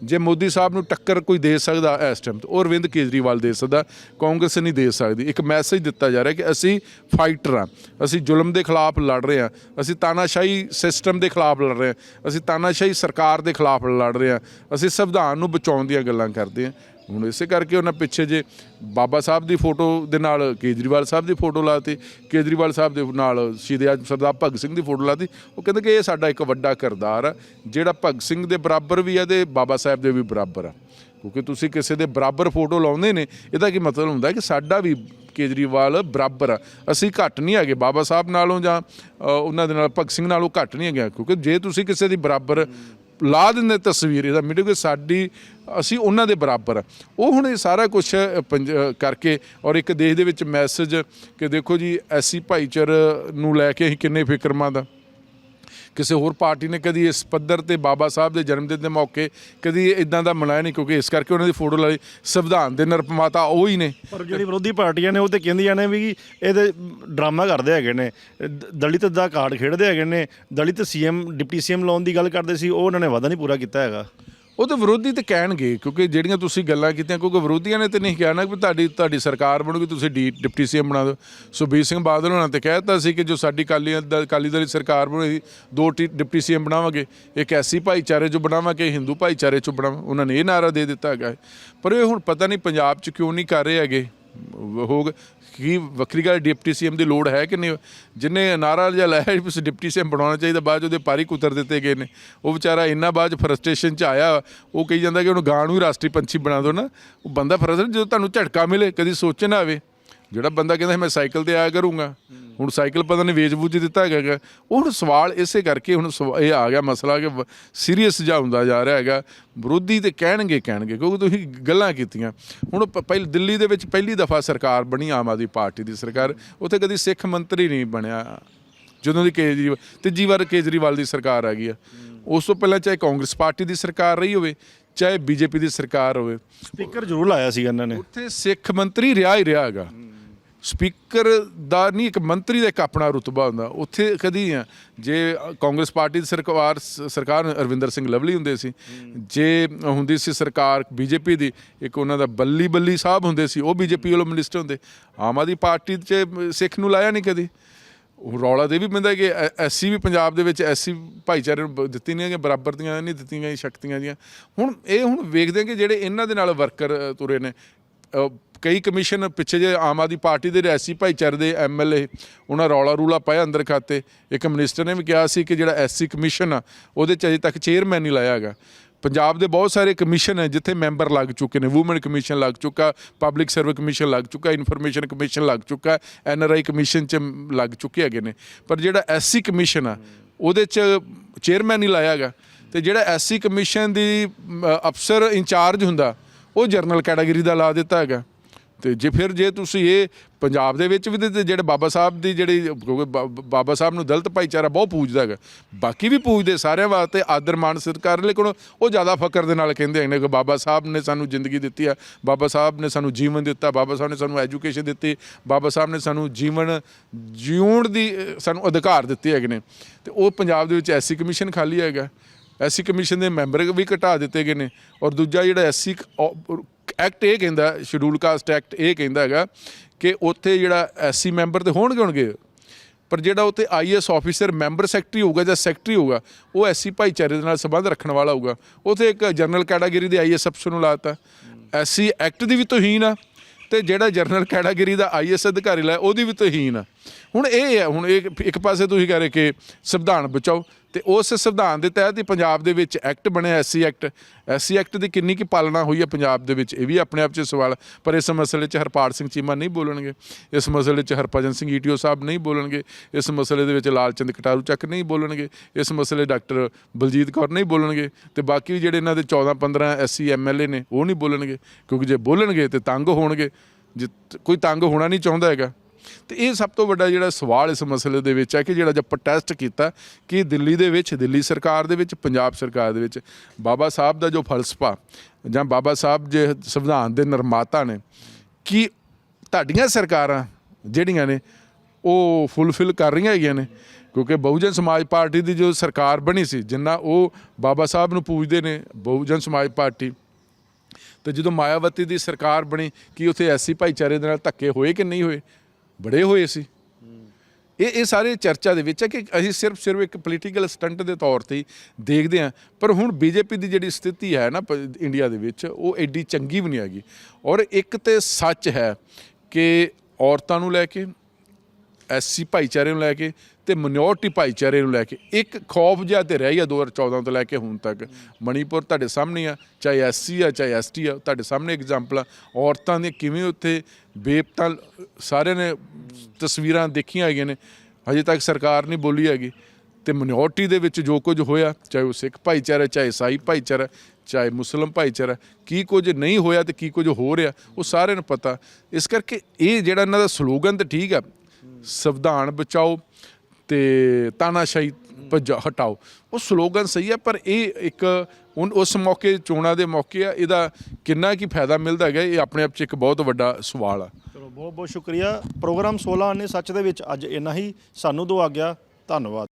ਜੇ ਮੋਦੀ ਸਾਹਿਬ ਨੂੰ ਟੱਕਰ ਕੋਈ ਦੇ ਸਕਦਾ ਇਸ ਟਾਈਮ ਤੇ, ਉਹ ਅਰਵਿੰਦ ਕੇਜਰੀਵਾਲ ਦੇ ਸਕਦਾ, ਕਾਂਗਰਸ ਨਹੀਂ ਦੇ ਸਕਦੀ। ਇੱਕ ਮੈਸੇਜ ਦਿੱਤਾ ਜਾ ਰਿਹਾ ਕਿ ਅਸੀਂ ਫਾਈਟਰ ਆ ਅਸੀਂ ਜ਼ੁਲਮ ਦੇ ਖਿਲਾਫ ਲੜ ਰਹੇ ਆ ਅਸੀਂ ਤਾਨਾਸ਼ਾਹੀ ਸਿਸਟਮ ਦੇ ਖਿਲਾਫ ਲੜ ਰਹੇ ਆ ਅਸੀਂ ਤਾਨਾਸ਼ਾਹੀ ਸਰਕਾਰ ਦੇ ਖਿਲਾਫ ਲੜ ਰਹੇ ਆ ਅਸੀਂ ਸੰਵਿਧਾਨ ਨੂੰ ਬਚਾਉਣ ਦੀਆਂ ਗੱਲਾਂ ਕਰਦੇ ਆ ਹੁਣ ਇਸੇ ਕਰਕੇ ਉਹਨਾਂ ਪਿੱਛੇ ਜੇ ਬਾਬਾ ਸਾਹਿਬ ਦੀ ਫੋਟੋ ਦੇ ਨਾਲ ਕੇਜਰੀਵਾਲ ਸਾਹਿਬ ਦੀ ਫੋਟੋ ਲਾਤੀ, ਕੇਜਰੀਵਾਲ ਸਾਹਿਬ ਦੇ ਨਾਲ ਸ਼ਹੀਦ ਆਜਮ ਸਰਦਾਰ ਭਗਤ ਸਿੰਘ ਦੀ ਫੋਟੋ ਲਾਤੀ, ਉਹ ਕਹਿੰਦੇ ਕਿ ਇਹ ਸਾਡਾ ਇੱਕ ਵੱਡਾ ਕਿਰਦਾਰ ਆ, ਜਿਹੜਾ ਭਗਤ ਸਿੰਘ ਦੇ ਬਰਾਬਰ ਵੀ ਆ ਤੇ ਬਾਬਾ ਸਾਹਿਬ ਦੇ ਵੀ ਬਰਾਬਰ ਆ। ਕਿਉਂਕਿ ਤੁਸੀਂ ਕਿਸੇ ਦੇ ਬਰਾਬਰ ਫੋਟੋ ਲਾਉਂਦੇ ਨੇ, ਇਹਦਾ ਕੀ ਮਤਲਬ ਹੁੰਦਾ ਕਿ ਸਾਡਾ ਵੀ ਕੇਜਰੀਵਾਲ ਬਰਾਬਰ ਆ। ਅਸੀਂ ਘੱਟ ਨਹੀਂ ਹੈਗੇ, ਬਾਬਾ ਸਾਹਿਬ ਨਾਲੋਂ ਜਾਂ ਉਹਨਾਂ ਦੇ ਨਾਲ, ਭਗਤ ਸਿੰਘ ਨਾਲੋਂ ਘੱਟ ਨਹੀਂ ਹੈਗੇ, ਕਿਉਂਕਿ ਜੇ ਤੁਸੀਂ ਕਿਸੇ ਦੀ ਬਰਾਬਰ ਲਾ ਦਿੰਦੇ ਤਸਵੀਰ, ਇਹਦਾ ਮੀਟਿੰਗ ਕਿ ਸਾਡੀ, ਅਸੀਂ ਉਹਨਾਂ ਦੇ ਬਰਾਬਰ ਆ। ਉਹ ਹੁਣ ਇਹ ਸਾਰਾ ਕੁਝ ਕਰਕੇ ਔਰ ਇੱਕ ਦੇਸ਼ ਦੇ ਵਿੱਚ ਮੈਸੇਜ ਕਿ ਦੇਖੋ ਜੀ, ਐਸੀ ਭਾਈਚਾਰ ਨੂੰ ਲੈ ਕੇ ਅਸੀਂ ਕਿੰਨੇ ਫਿਕਰਮੰਦ ਆ। ਕਿਸੇ ਹੋਰ ਪਾਰਟੀ ਨੇ ਕਦੀ ਇਸ ਪੱਧਰ ਤੇ ਬਾਬਾ ਸਾਹਿਬ ਦੇ ਜਨਮ ਦਿਨ ਦੇ ਮੌਕੇ ਕਦੀ ਇਦਾਂ ਦਾ ਮਨਾਇਆ ਨਹੀਂ, ਕਿਉਂਕਿ ਇਸ ਕਰਕੇ ਉਹਨਾਂ ਦੀ ਫੋਟੋ ਲਾਈ ਸੰਵਿਧਾਨ ਦੇ ਨਿਰਪਮਾਤਾ ਉਹ ਹੀ ਨੇ। ਪਰ ਜਿਹੜੀ ਵਿਰੋਧੀ ਪਾਰਟੀਆਂ ਨੇ ਉਹ ਤੇ ਕਹਿੰਦੀਆਂ ਨੇ ਵੀ ਇਹਦੇ ਡਰਾਮਾ ਕਰਦੇ ਹੈਗੇ ਨੇ, ਦਲਿਤ ਦਾ ਕਾਰਡ ਖੇਡਦੇ ਹੈਗੇ ਨੇ, ਦਲਿਤ ਸੀਐਮ, ਡਿਪਟੀ ਸੀਐਮ ਲਾਉਣ ਦੀ ਗੱਲ ਕਰਦੇ ਸੀ, ਉਹ ਉਹਨਾਂ ਨੇ ਵਾਅਦਾ ਨਹੀਂ ਪੂਰਾ ਕੀਤਾ ਹੈਗਾ। ਉਹ ਤਾਂ ਵਿਰੋਧੀ ਤੇ ਕਹਿਣਗੇ, ਕਿਉਂਕਿ ਜਿਹੜੀਆਂ ਤੁਸੀਂ ਗੱਲਾਂ ਕੀਤੀਆਂ, ਕਿਉਂਕਿ ਵਿਰੋਧੀਆਂ ਨੇ ਤੇ ਨਹੀਂ ਕਹਿਣਾ ਕਿ ਤੁਹਾਡੀ ਤੁਹਾਡੀ ਸਰਕਾਰ ਬਣੂਗੀ, ਤੁਸੀਂ ਡੀ, ਡਿਪਟੀ ਸੀਐਮ ਬਣਾ ਦਿਓ। ਸੁਖਬੀਰ ਸਿੰਘ ਬਾਦਲ ਹੋਣਾ ਤੇ ਕਹਿਤਾ ਸੀ ਕਿ ਜੋ ਸਾਡੀ ਕਾਲੀ ਦਲ ਕਾਲੀ ਦਲ ਦੀ ਸਰਕਾਰ ਬਣੇਗੀ, ਦੋ ਟੀ- ਡਿਪਟੀ ਸੀਐਮ ਬਣਾਵਾਂਗੇ, ਇੱਕ ਐਸੀ ਭਾਈਚਾਰੇ ਚੋਂ ਬਣਾਵਾਂਗੇ ਹਿੰਦੂ ਭਾਈਚਾਰੇ ਚੋਂ ਬਣਾਵਾਂ ਉਹਨਾਂ ਨੇ ਇਹ ਨਾਰਾ ਦੇ ਦਿੱਤਾ ਹੈਗਾ। ਹੈ। ਪਰ ਇਹ ਹੁਣ ਪਤਾ ਨਹੀਂ ਪੰਜਾਬ 'ਚ ਕਿਉਂ ਨਹੀਂ ਕਰ ਰਹੇ ਹੈਗੇ। ਹੋਗ ਕੀ ਵੱਖਰੀ ਗੱਲ, ਡਿਪਟੀ ਸੀਐਮ ਦੀ ਲੋੜ ਹੈ ਕਿ ਨਹੀਂ? ਜਿਨੇ ਨਾਰਾ ਜਿਹਾ ਲਾਇਆ ਵੀ ਤੁਸੀਂ ਡਿਪਟੀ ਸੀਐਮ ਬਣਾਉਣਾ ਚਾਹੀਦਾ, ਬਾਅਦ 'ਚ ਉਹਦੇ ਪਾਰੀ ਕੁਤਰ ਦਿੱਤੇ ਗਏ ਨੇ। ਉਹ ਵਿਚਾਰਾ ਇੰਨਾ ਬਾਅਦ ਫਰਸਟ੍ਰੇਸ਼ਨ ਚ ਆਇਆ, ਉਹ ਕਹੀ ਜਾਂਦਾ ਕਿ ਉਹਨੂੰ ਗਾਂ ਨੂੰ ਰਾਸ਼ਟਰੀ ਪੰਛੀ ਬਣਾ ਦਿਓ ਨਾ। ਉਹ ਬੰਦਾ ਫਰਸਟ ਜਦੋਂ ਤੁਹਾਨੂੰ ਝਟਕਾ ਮਿਲੇ, ਕਦੀ ਸੋਚ ਨਾ ਆਵੇ। ਜਿਹੜਾ ਬੰਦਾ ਕਹਿੰਦਾ ਮੈਂ ਸਾਈਕਲ ਤੇ ਆਇਆ ਕਰੂੰਗਾ। ਹੁਣ ਸਾਈਕਲ ਪਤਾ ਨਹੀਂ ਵੇਚ ਬੂਝ ਦਿੱਤਾ ਹੈਗਾ। ਉਹ ਹੁਣ ਸਵਾਲ ਇਸੇ ਕਰਕੇ ਹੁਣ ਇਹ ਆ ਗਿਆ ਮਸਲਾ ਕਿ ਸੀਰੀਅਸ ਜਿਹਾ ਹੁੰਦਾ ਜਾ ਰਿਹਾ ਹੈਗਾ। ਵਿਰੋਧੀ ਤੇ ਕਹਿਣਗੇ ਕਹਿਣਗੇ ਕਿਉਂਕਿ ਤੁਸੀਂ ਗੱਲਾਂ ਕੀਤੀਆਂ। ਹੁਣ ਪਹਿਲ ਦਿੱਲੀ ਦੇ ਵਿੱਚ ਪਹਿਲੀ ਦਫਾ ਸਰਕਾਰ ਬਣੀ ਆਮ ਆਦਮੀ ਪਾਰਟੀ ਦੀ ਸਰਕਾਰ। ਉੱਥੇ ਕਦੀ ਸਿੱਖ ਮੰਤਰੀ ਨਹੀਂ ਬਣਿਆ। ਜਦੋਂ ਦੀ ਕੇਜਰੀਵਾਲ ਤੀਜੀ ਵਾਰ ਕੇਜਰੀਵਾਲ ਦੀ ਸਰਕਾਰ ਆ ਗਈ ਆ। ਉਸ ਤੋਂ ਪਹਿਲਾਂ ਚਾਹੇ ਕਾਂਗਰਸ ਪਾਰਟੀ ਦੀ ਸਰਕਾਰ ਰਹੀ ਹੋਵੇ ਚਾਹੇ ਬੀਜੇਪੀ ਦੀ ਸਰਕਾਰ ਹੋਵੇ। ਸਪੀਕਰ ਜ਼ਰੂਰ ਲਾਇਆ ਸੀ ਇਹਨਾਂ ਨੇ। ਉੱਥੇ ਸਿੱਖ ਮੰਤਰੀ ਰਿਹਾ ਹੀ ਰਿਹਾ ਹੈਗਾ। ਸਪੀਕਰ ਦਾ ਨਹੀਂ, ਇੱਕ ਮੰਤਰੀ ਦਾ ਇੱਕ ਆਪਣਾ ਰੁਤਬਾ ਹੁੰਦਾ। ਉੱਥੇ ਕਦੀ ਆ। ਜੇ ਕਾਂਗਰਸ ਪਾਰਟੀ ਦੀ ਸਰਕਾਰ ਸਰਕਾਰ ਅਰਵਿੰਦਰ ਸਿੰਘ ਲਵਲੀ ਹੁੰਦੇ ਸੀ, ਜੇ ਹੁੰਦੀ ਸੀ ਸਰਕਾਰ ਬੀਜੇਪੀ ਦੀ, ਇੱਕ ਉਹਨਾਂ ਦਾ ਬੱਲੀ ਬੱਲੀ ਸਾਹਿਬ ਹੁੰਦੇ ਸੀ, ਉਹ ਬੀਜੇਪੀ ਵੱਲੋਂ ਮਿਨਿਸਟਰ ਹੁੰਦੇ। ਆਮ ਆਦਮੀ ਪਾਰਟੀ 'ਚ ਸਿੱਖ ਨੂੰ ਲਾਇਆ ਨਹੀਂ ਕਦੀ। ਰੌਲਾ ਦੇ ਵੀ ਪੈਂਦਾ ਕਿ ਐਸਸੀ ਵੀ ਪੰਜਾਬ ਦੇ ਵਿੱਚ ਐਸਸੀ ਭਾਈਚਾਰੇ ਨੂੰ ਬ- ਦਿੱਤੀ ਨਹੀਂ ਗਈਆਂ ਬਰਾਬਰ ਦੀਆਂ ਨਹੀਂ ਦਿੱਤੀਆਂ ਗਈਆਂ, ਸ਼ਕਤੀਆਂ ਦੀਆਂ। ਹੁਣ ਇਹ ਹੁਣ ਵੇਖਦੇ ਕਿ ਜਿਹੜੇ ਇਹਨਾਂ ਦੇ ਨਾਲ ਵਰਕਰ ਤੁਰੇ ਨੇ ਕਈ ਕਮਿਸ਼ਨ ਪਿੱਛੇ ਜੇ ਆਮ ਆਦਮੀ ਪਾਰਟੀ ਦੇ ਐਸਸੀ ਭਾਈਚਾਰੇ ਦੇ ਐਮਐਲਏ ਉਹਨਾਂ ਰੌਲਾ ਰੂਲਾ ਪਾਇਆ ਅੰਦਰ ਖਾਤੇ। ਇੱਕ ਮਿਨਿਸਟਰ ਨੇ ਵੀ ਕਿਹਾ ਸੀ ਕਿ ਜਿਹੜਾ ਐਸਸੀ ਕਮਿਸ਼ਨ ਆ, ਉਹਦੇ ਚ ਅਜੇ ਤੱਕ ਚੇਅਰਮੈਨ ਨਹੀਂ ਲਾਇਆ ਹੈਗਾ। ਪੰਜਾਬ ਦੇ ਬਹੁਤ ਸਾਰੇ ਕਮਿਸ਼ਨ ਹੈ ਜਿੱਥੇ ਮੈਂਬਰ ਲੱਗ ਚੁੱਕੇ ਨੇ, ਵੂਮਨ ਕਮਿਸ਼ਨ ਲੱਗ ਚੁੱਕਾ, ਪਬਲਿਕ ਸਰਵਿਸ ਕਮਿਸ਼ਨ ਲੱਗ ਚੁੱਕਾ, ਇਨਫੋਰਮੇਸ਼ਨ ਕਮਿਸ਼ਨ ਲੱਗ ਚੁੱਕਾ ਐਨਆਰਆਈ ਕਮਿਸ਼ਨ ਚ ਲੱਗ ਚੁੱਕੇ ਹੈਗੇ ਨੇ। ਪਰ ਜਿਹੜਾ ਐਸਸੀ ਕਮਿਸ਼ਨ ਆ, ਉਹਦੇ ਚ ਚੇਅਰਮੈਨ ਨਹੀਂ ਲਾਇਆ ਹੈਗਾ। ਤੇ ਜਿਹੜਾ ਐਸਸੀ ਕਮਿਸ਼ਨ ਦੀ ਅਫਸਰ ਇੰਚਾਰਜ ਹੁੰਦਾ, ਉਹ ਜਰਨਲ ਕੈਟਾਗਰੀ ਦਾ ਲਾ ਦਿੱਤਾ ਹੈਗਾ। ਤੇ ਜੇ ਫਿਰ ਜੇ ਤੁਸੀਂ ਇਹ ਪੰਜਾਬ ਦੇ ਵਿੱਚ ਵੀ ਤੇ ਜਿਹੜੇ ਬਾਬਾ ਸਾਹਿਬ ਦੀ ਜਿਹੜੀ, ਕਿਉਂਕਿ ਬਾ- ਬਾਬਾ ਸਾਹਿਬ ਨੂੰ ਦਲਤ ਭਾਈਚਾਰਾ ਬਹੁਤ ਪੂਜਦਾ ਹੈਗਾ। ਬਾਕੀ ਵੀ ਪੂਜਦੇ ਸਾਰਿਆਂ ਵਾਸਤੇ ਆਦਰ ਮਾਣ ਸਤਿਕਾਰ ਲੇਕਿਨ ਉਹ ਜ਼ਿਆਦਾ ਫਕਰ ਦੇ ਨਾਲ ਕਹਿੰਦੇ ਨੇ ਕਿ ਬਾਬਾ ਸਾਹਿਬ ਨੇ ਸਾਨੂੰ ਜ਼ਿੰਦਗੀ ਦਿੱਤੀ ਆ ਬਾਬਾ ਸਾਹਿਬ ਨੇ ਸਾਨੂੰ ਜੀਵਨ ਦਿੱਤਾ, ਬਾਬਾ ਸਾਹਿਬ ਨੇ ਸਾਨੂੰ ਐਜੂਕੇਸ਼ਨ ਦਿੱਤੀ, ਬਾਬਾ ਸਾਹਿਬ ਨੇ ਸਾਨੂੰ ਜੀਵਨ ਜਿਉਣ ਦੀ, ਸਾਨੂੰ ਅਧਿਕਾਰ ਦਿੱਤੇ ਹੈਗੇ ਨੇ। ਤੇ ਉਹ ਪੰਜਾਬ ਦੇ ਵਿੱਚ ਐਸੀ ਕਮਿਸ਼ਨ ਖਾਲੀ ਹੈਗਾ। ਐਸੀ ਕਮਿਸ਼ਨ ਦੇ ਮੈਂਬਰ ਵੀ ਘਟਾ ਦਿੱਤੇ ਗਏ ਨੇ। ਔਰ ਦੂਜਾ ਜਿਹੜਾ ਐਸੀ ਐਕਟ ਇਹ ਕਹਿੰਦਾ, ਸ਼ਡਿਊਲ ਕਾਸਟ ਐਕਟ ਇਹ ਕਹਿੰਦਾ ਹੈਗਾ ਕਿ ਉੱਥੇ ਜਿਹੜਾ ਐਸਸੀ ਮੈਂਬਰ ਤੇ ਹੋਣਗੇ ਹੋਣਗੇ। ਪਰ ਜਿਹੜਾ ਉੱਥੇ ਆਈਐਸ ਆਫੀਸਰ, ਮੈਂਬਰ ਸੈਕਟਰੀ ਹੋਊਗਾ ਜਾਂ ਸੈਕਟਰੀ ਹੋਊਗਾ, ਉਹ ਐਸਸੀ ਭਾਈਚਾਰੇ ਦੇ ਨਾਲ ਸੰਬੰਧ ਰੱਖਣ ਵਾਲਾ ਹੋਊਗਾ। ਉੱਥੇ ਇੱਕ ਜਨਰਲ ਕੈਟਾਗਰੀ ਦੇ ਆਈਐਸ ਅਫਸਰ ਨੂੰ ਲਾਤਾ। ਐਸਸੀ ਐਕਟ ਦੀ ਵੀ ਤੋਹੀਨ ਆ ਤੇ ਜਿਹੜਾ ਜਨਰਲ ਕੈਟਾਗਰੀ ਦਾ ਆਈਐਸ ਅਧਿਕਾਰੀ ਲਾਇਆ, ਉਹਦੀ ਵੀ ਤੋਹੀਨ ਆ। ਹੁਣ ਇਹ ਹੈ, ਹੁਣ ਇਹ ਇੱਕ ਪਾਸੇ ਤੁਸੀਂ ਕਹ ਰਹੇ ਕਿ ਸੰਵਿਧਾਨ ਬਚਾਓ ਤੇ ਉਸ ਸੰਵਿਧਾਨ ਦੇ ਤਹਿਤ ਹੀ ਪੰਜਾਬ ਦੇ ਵਿੱਚ ਐਕਟ ਬਣਿਆ, ਐਸਸੀ ਐਕਟ। ਐਸਸੀ ਐਕਟ ਦੀ ਕਿੰਨੀ ਕੀ ਪਾਲਣਾ ਹੋਈ ਹੈ ਪੰਜਾਬ ਦੇ ਵਿੱਚ, ਇਹ ਵੀ ਆਪਣੇ ਆਪ 'ਚ ਸਵਾਲ। ਪਰ ਇਸ ਮਸਲੇ 'ਚ ਹਰਪਾਲ ਸਿੰਘ ਚੀਮਾ ਨਹੀਂ ਬੋਲਣਗੇ। ਇਸ ਮਸਲੇ 'ਚ ਹਰਭਜਨ ਸਿੰਘ ਈਟੀਓ ਸਾਹਿਬ ਨਹੀਂ ਬੋਲਣਗੇ। ਇਸ ਮਸਲੇ ਦੇ ਵਿੱਚ ਲਾਲਚੰਦ ਕਟਾਰੂ ਚੱਕ ਨਹੀਂ ਬੋਲਣਗੇ। ਇਸ ਮਸਲੇ ਡਾਕਟਰ ਬਲਜੀਤ ਕੌਰ ਨਹੀਂ ਬੋਲਣਗੇ ਤੇ ਬਾਕੀ ਵੀ ਜਿਹੜੇ ਇਹਨਾਂ ਦੇ 14 15 ਐਸਸੀ ਐਮਐਲਏ ਨੇ, ਉਹ ਨਹੀਂ ਬੋਲਣਗੇ। ਕਿਉਂਕਿ ਜੇ ਬੋਲਣਗੇ ਤੇ ਤੰਗ ਹੋਣਗੇ। ਜੇ ਕੋਈ ਤੰਗ ਹੋਣਾ ਨਹੀਂ ਚਾਹੁੰਦਾ ਹੈਗਾ। ਤੇ ਇਹ ਸਭ ਤੋਂ ਵੱਡਾ ਜਿਹੜਾ ਸਵਾਲ ਇਸ ਮਸਲੇ ਦੇ ਵਿੱਚ ਹੈ ਕਿ ਜਿਹੜਾ ਜਦ ਪ੍ਰੋਟੈਸਟ ਕੀਤਾ ਕਿ ਦਿੱਲੀ ਦੇ ਵਿੱਚ, ਦਿੱਲੀ ਸਰਕਾਰ ਦੇ ਵਿੱਚ, ਪੰਜਾਬ ਸਰਕਾਰ ਦੇ ਵਿੱਚ ਬਾਬਾ ਸਾਹਿਬ ਦਾ ਜੋ ਫਲਸਫਾ ਜਾਂ ਬਾਬਾ ਸਾਹਿਬ ਜੇ ਸੰਵਿਧਾਨ ਦੇ ਨਿਰਮਾਤਾ ਨੇ, ਕਿ ਤੁਹਾਡੀਆਂ ਸਰਕਾਰਾਂ ਜਿਹੜੀਆਂ ਨੇ ਉਹ ਫੁੱਲਫਿਲ ਕਰ ਰਹੀਆਂ ਹੈਗੀਆਂ ਨੇ? ਕਿਉਂਕਿ ਬਹੁਜਨ ਸਮਾਜ ਪਾਰਟੀ ਦੀ ਜੋ ਸਰਕਾਰ ਬਣੀ ਸੀ, ਜਿੰਨਾ ਉਹ ਬਾਬਾ ਸਾਹਿਬ ਨੂੰ ਪੂਜਦੇ ਨੇ, ਬਹੁਜਨ ਸਮਾਜ ਪਾਰਟੀ, ਤੇ ਜਦੋਂ ਮਾਇਆਵਤੀ ਦੀ ਸਰਕਾਰ ਬਣੀ, ਕੀ ਉੱਥੇ ਐਸੀ ਭਾਈਚਾਰੇ ਦੇ ਨਾਲ ਧੱਕੇ ਹੋਏ ਕਿ ਨਹੀਂ ਹੋਏ? ਬੜੇ ਹੋਏ ਸੀ। ਇਹ ਇਹ ਸਾਰੇ ਚਰਚਾ ਦੇ ਵਿੱਚ ਹੈ ਕਿ ਅਸੀਂ ਸਿਰਫ ਸਿਰਫ ਇੱਕ ਪੋਲੀਟੀਕਲ ਸਟੰਟ ਦੇ ਤੌਰ ਤੇ ਦੇਖਦੇ ਹਾਂ। ਪਰ ਹੁਣ ਬੀਜੇਪੀ ਦੀ ਜਿਹੜੀ ਸਥਿਤੀ ਹੈ ਨਾ ਪ- ਇੰਡੀਆ ਦੇ ਵਿੱਚ, ਉਹ ਐਡੀ ਚੰਗੀ ਵੀ ਨਹੀਂ ਹੈਗੀ। ਔਰ ਇੱਕ ਤੇ ਸੱਚ ਹੈ ਕਿ ਔਰਤਾਂ ਨੂੰ ਲੈ ਕੇ ਐਸਸੀ ਭਾਈਚਾਰੇ ਨੂੰ ਲੈ ਕੇ ਤੇ ਮਿਨੋਰਟੀ ਭਾਈਚਾਰੇ ਨੂੰ ਲੈ ਕੇ। ਇੱਕ ਖੌਫ ਜਿਹਾ ਤੇ ਰਹਿ ਗਿਆ 2014 ਤੋਂ ਲੈ ਕੇ ਹੁਣ ਤੱਕ। ਮਣੀਪੁਰ ਤੁਹਾਡੇ ਸਾਹਮਣੇ ਆ, ਚਾਹੇ ਐਸਸੀ ਆ, ਚਾਹੇ ਐਸਟੀ ਆ, ਤੁਹਾਡੇ ਸਾਹਮਣੇ ਐਗਜ਼ਾਮਪਲ ਆ। ਔਰਤਾਂ ਦੇ ਕਿਵੇਂ ਉੱਥੇ ਬੇਪਤਾ ਸਾਰਿਆਂ ਨੇ ਤਸਵੀਰਾਂ ਦੇਖੀਆਂ ਹੈਗੀਆਂ ਨੇ। ਹਜੇ ਤੱਕ ਸਰਕਾਰ ਨਹੀਂ ਬੋਲੀ ਹੈਗੀ। ਤੇ ਮਿਨੋਰਟੀ ਦੇ ਵਿੱਚ ਜੋ ਕੁਝ ਹੋਇਆ, ਚਾਹੇ ਉਹ ਸਿੱਖ ਭਾਈਚਾਰਾ, ਚਾਹੇ ਈਸਾਈ ਭਾਈਚਾਰਾ, ਚਾਹੇ ਮੁਸਲਮ ਭਾਈਚਾਰਾ, ਕੀ ਕੁਝ ਨਹੀਂ ਹੋਇਆ ਤੇ ਕੀ ਕੁਝ ਹੋ ਰਿਹਾ, ਉਹ ਸਾਰਿਆਂ ਨੂੰ ਪਤਾ। ਇਸ ਕਰਕੇ ਇਹ ਜਿਹੜਾ ਇਹਨਾਂ ਦਾ ਸਲੋਗਨ ਤੇ ਠੀਕ ਆ ਸੰਵਿਧਾਨ ਬਚਾਓ ਤੇ ਤਾਨਾਸ਼ਾਹੀ ਭਜਾ ਹਟਾਓ। ਉਹ ਸਲੋਗਨ ਸਹੀ ਹੈ, ਪਰ ਇਹ ਇੱਕ ਉਨ- ਉਸ ਮੌਕੇ, ਚੋਣਾਂ ਦੇ ਮੌਕੇ ਆ, ਇਹਦਾ ਕਿੰਨਾ ਕੀ ਫਾਇਦਾ ਮਿਲਦਾ ਹੈਗਾ, ਇਹ ਆਪਣੇ ਆਪ 'ਚ ਇੱਕ ਬਹੁਤ ਵੱਡਾ ਸਵਾਲ ਆ। ਚਲੋ ਬਹੁਤ ਬਹੁਤ ਸ਼ੁਕਰੀਆ। ਪ੍ਰੋਗਰਾਮ 16 ਨੇ ਸੱਚ ਦੇ ਵਿੱਚ ਅੱਜ ਇੰਨਾ ਹੀ। ਸਾਨੂੰ ਦੋ ਆ ਗਿਆ। ਧੰਨਵਾਦ।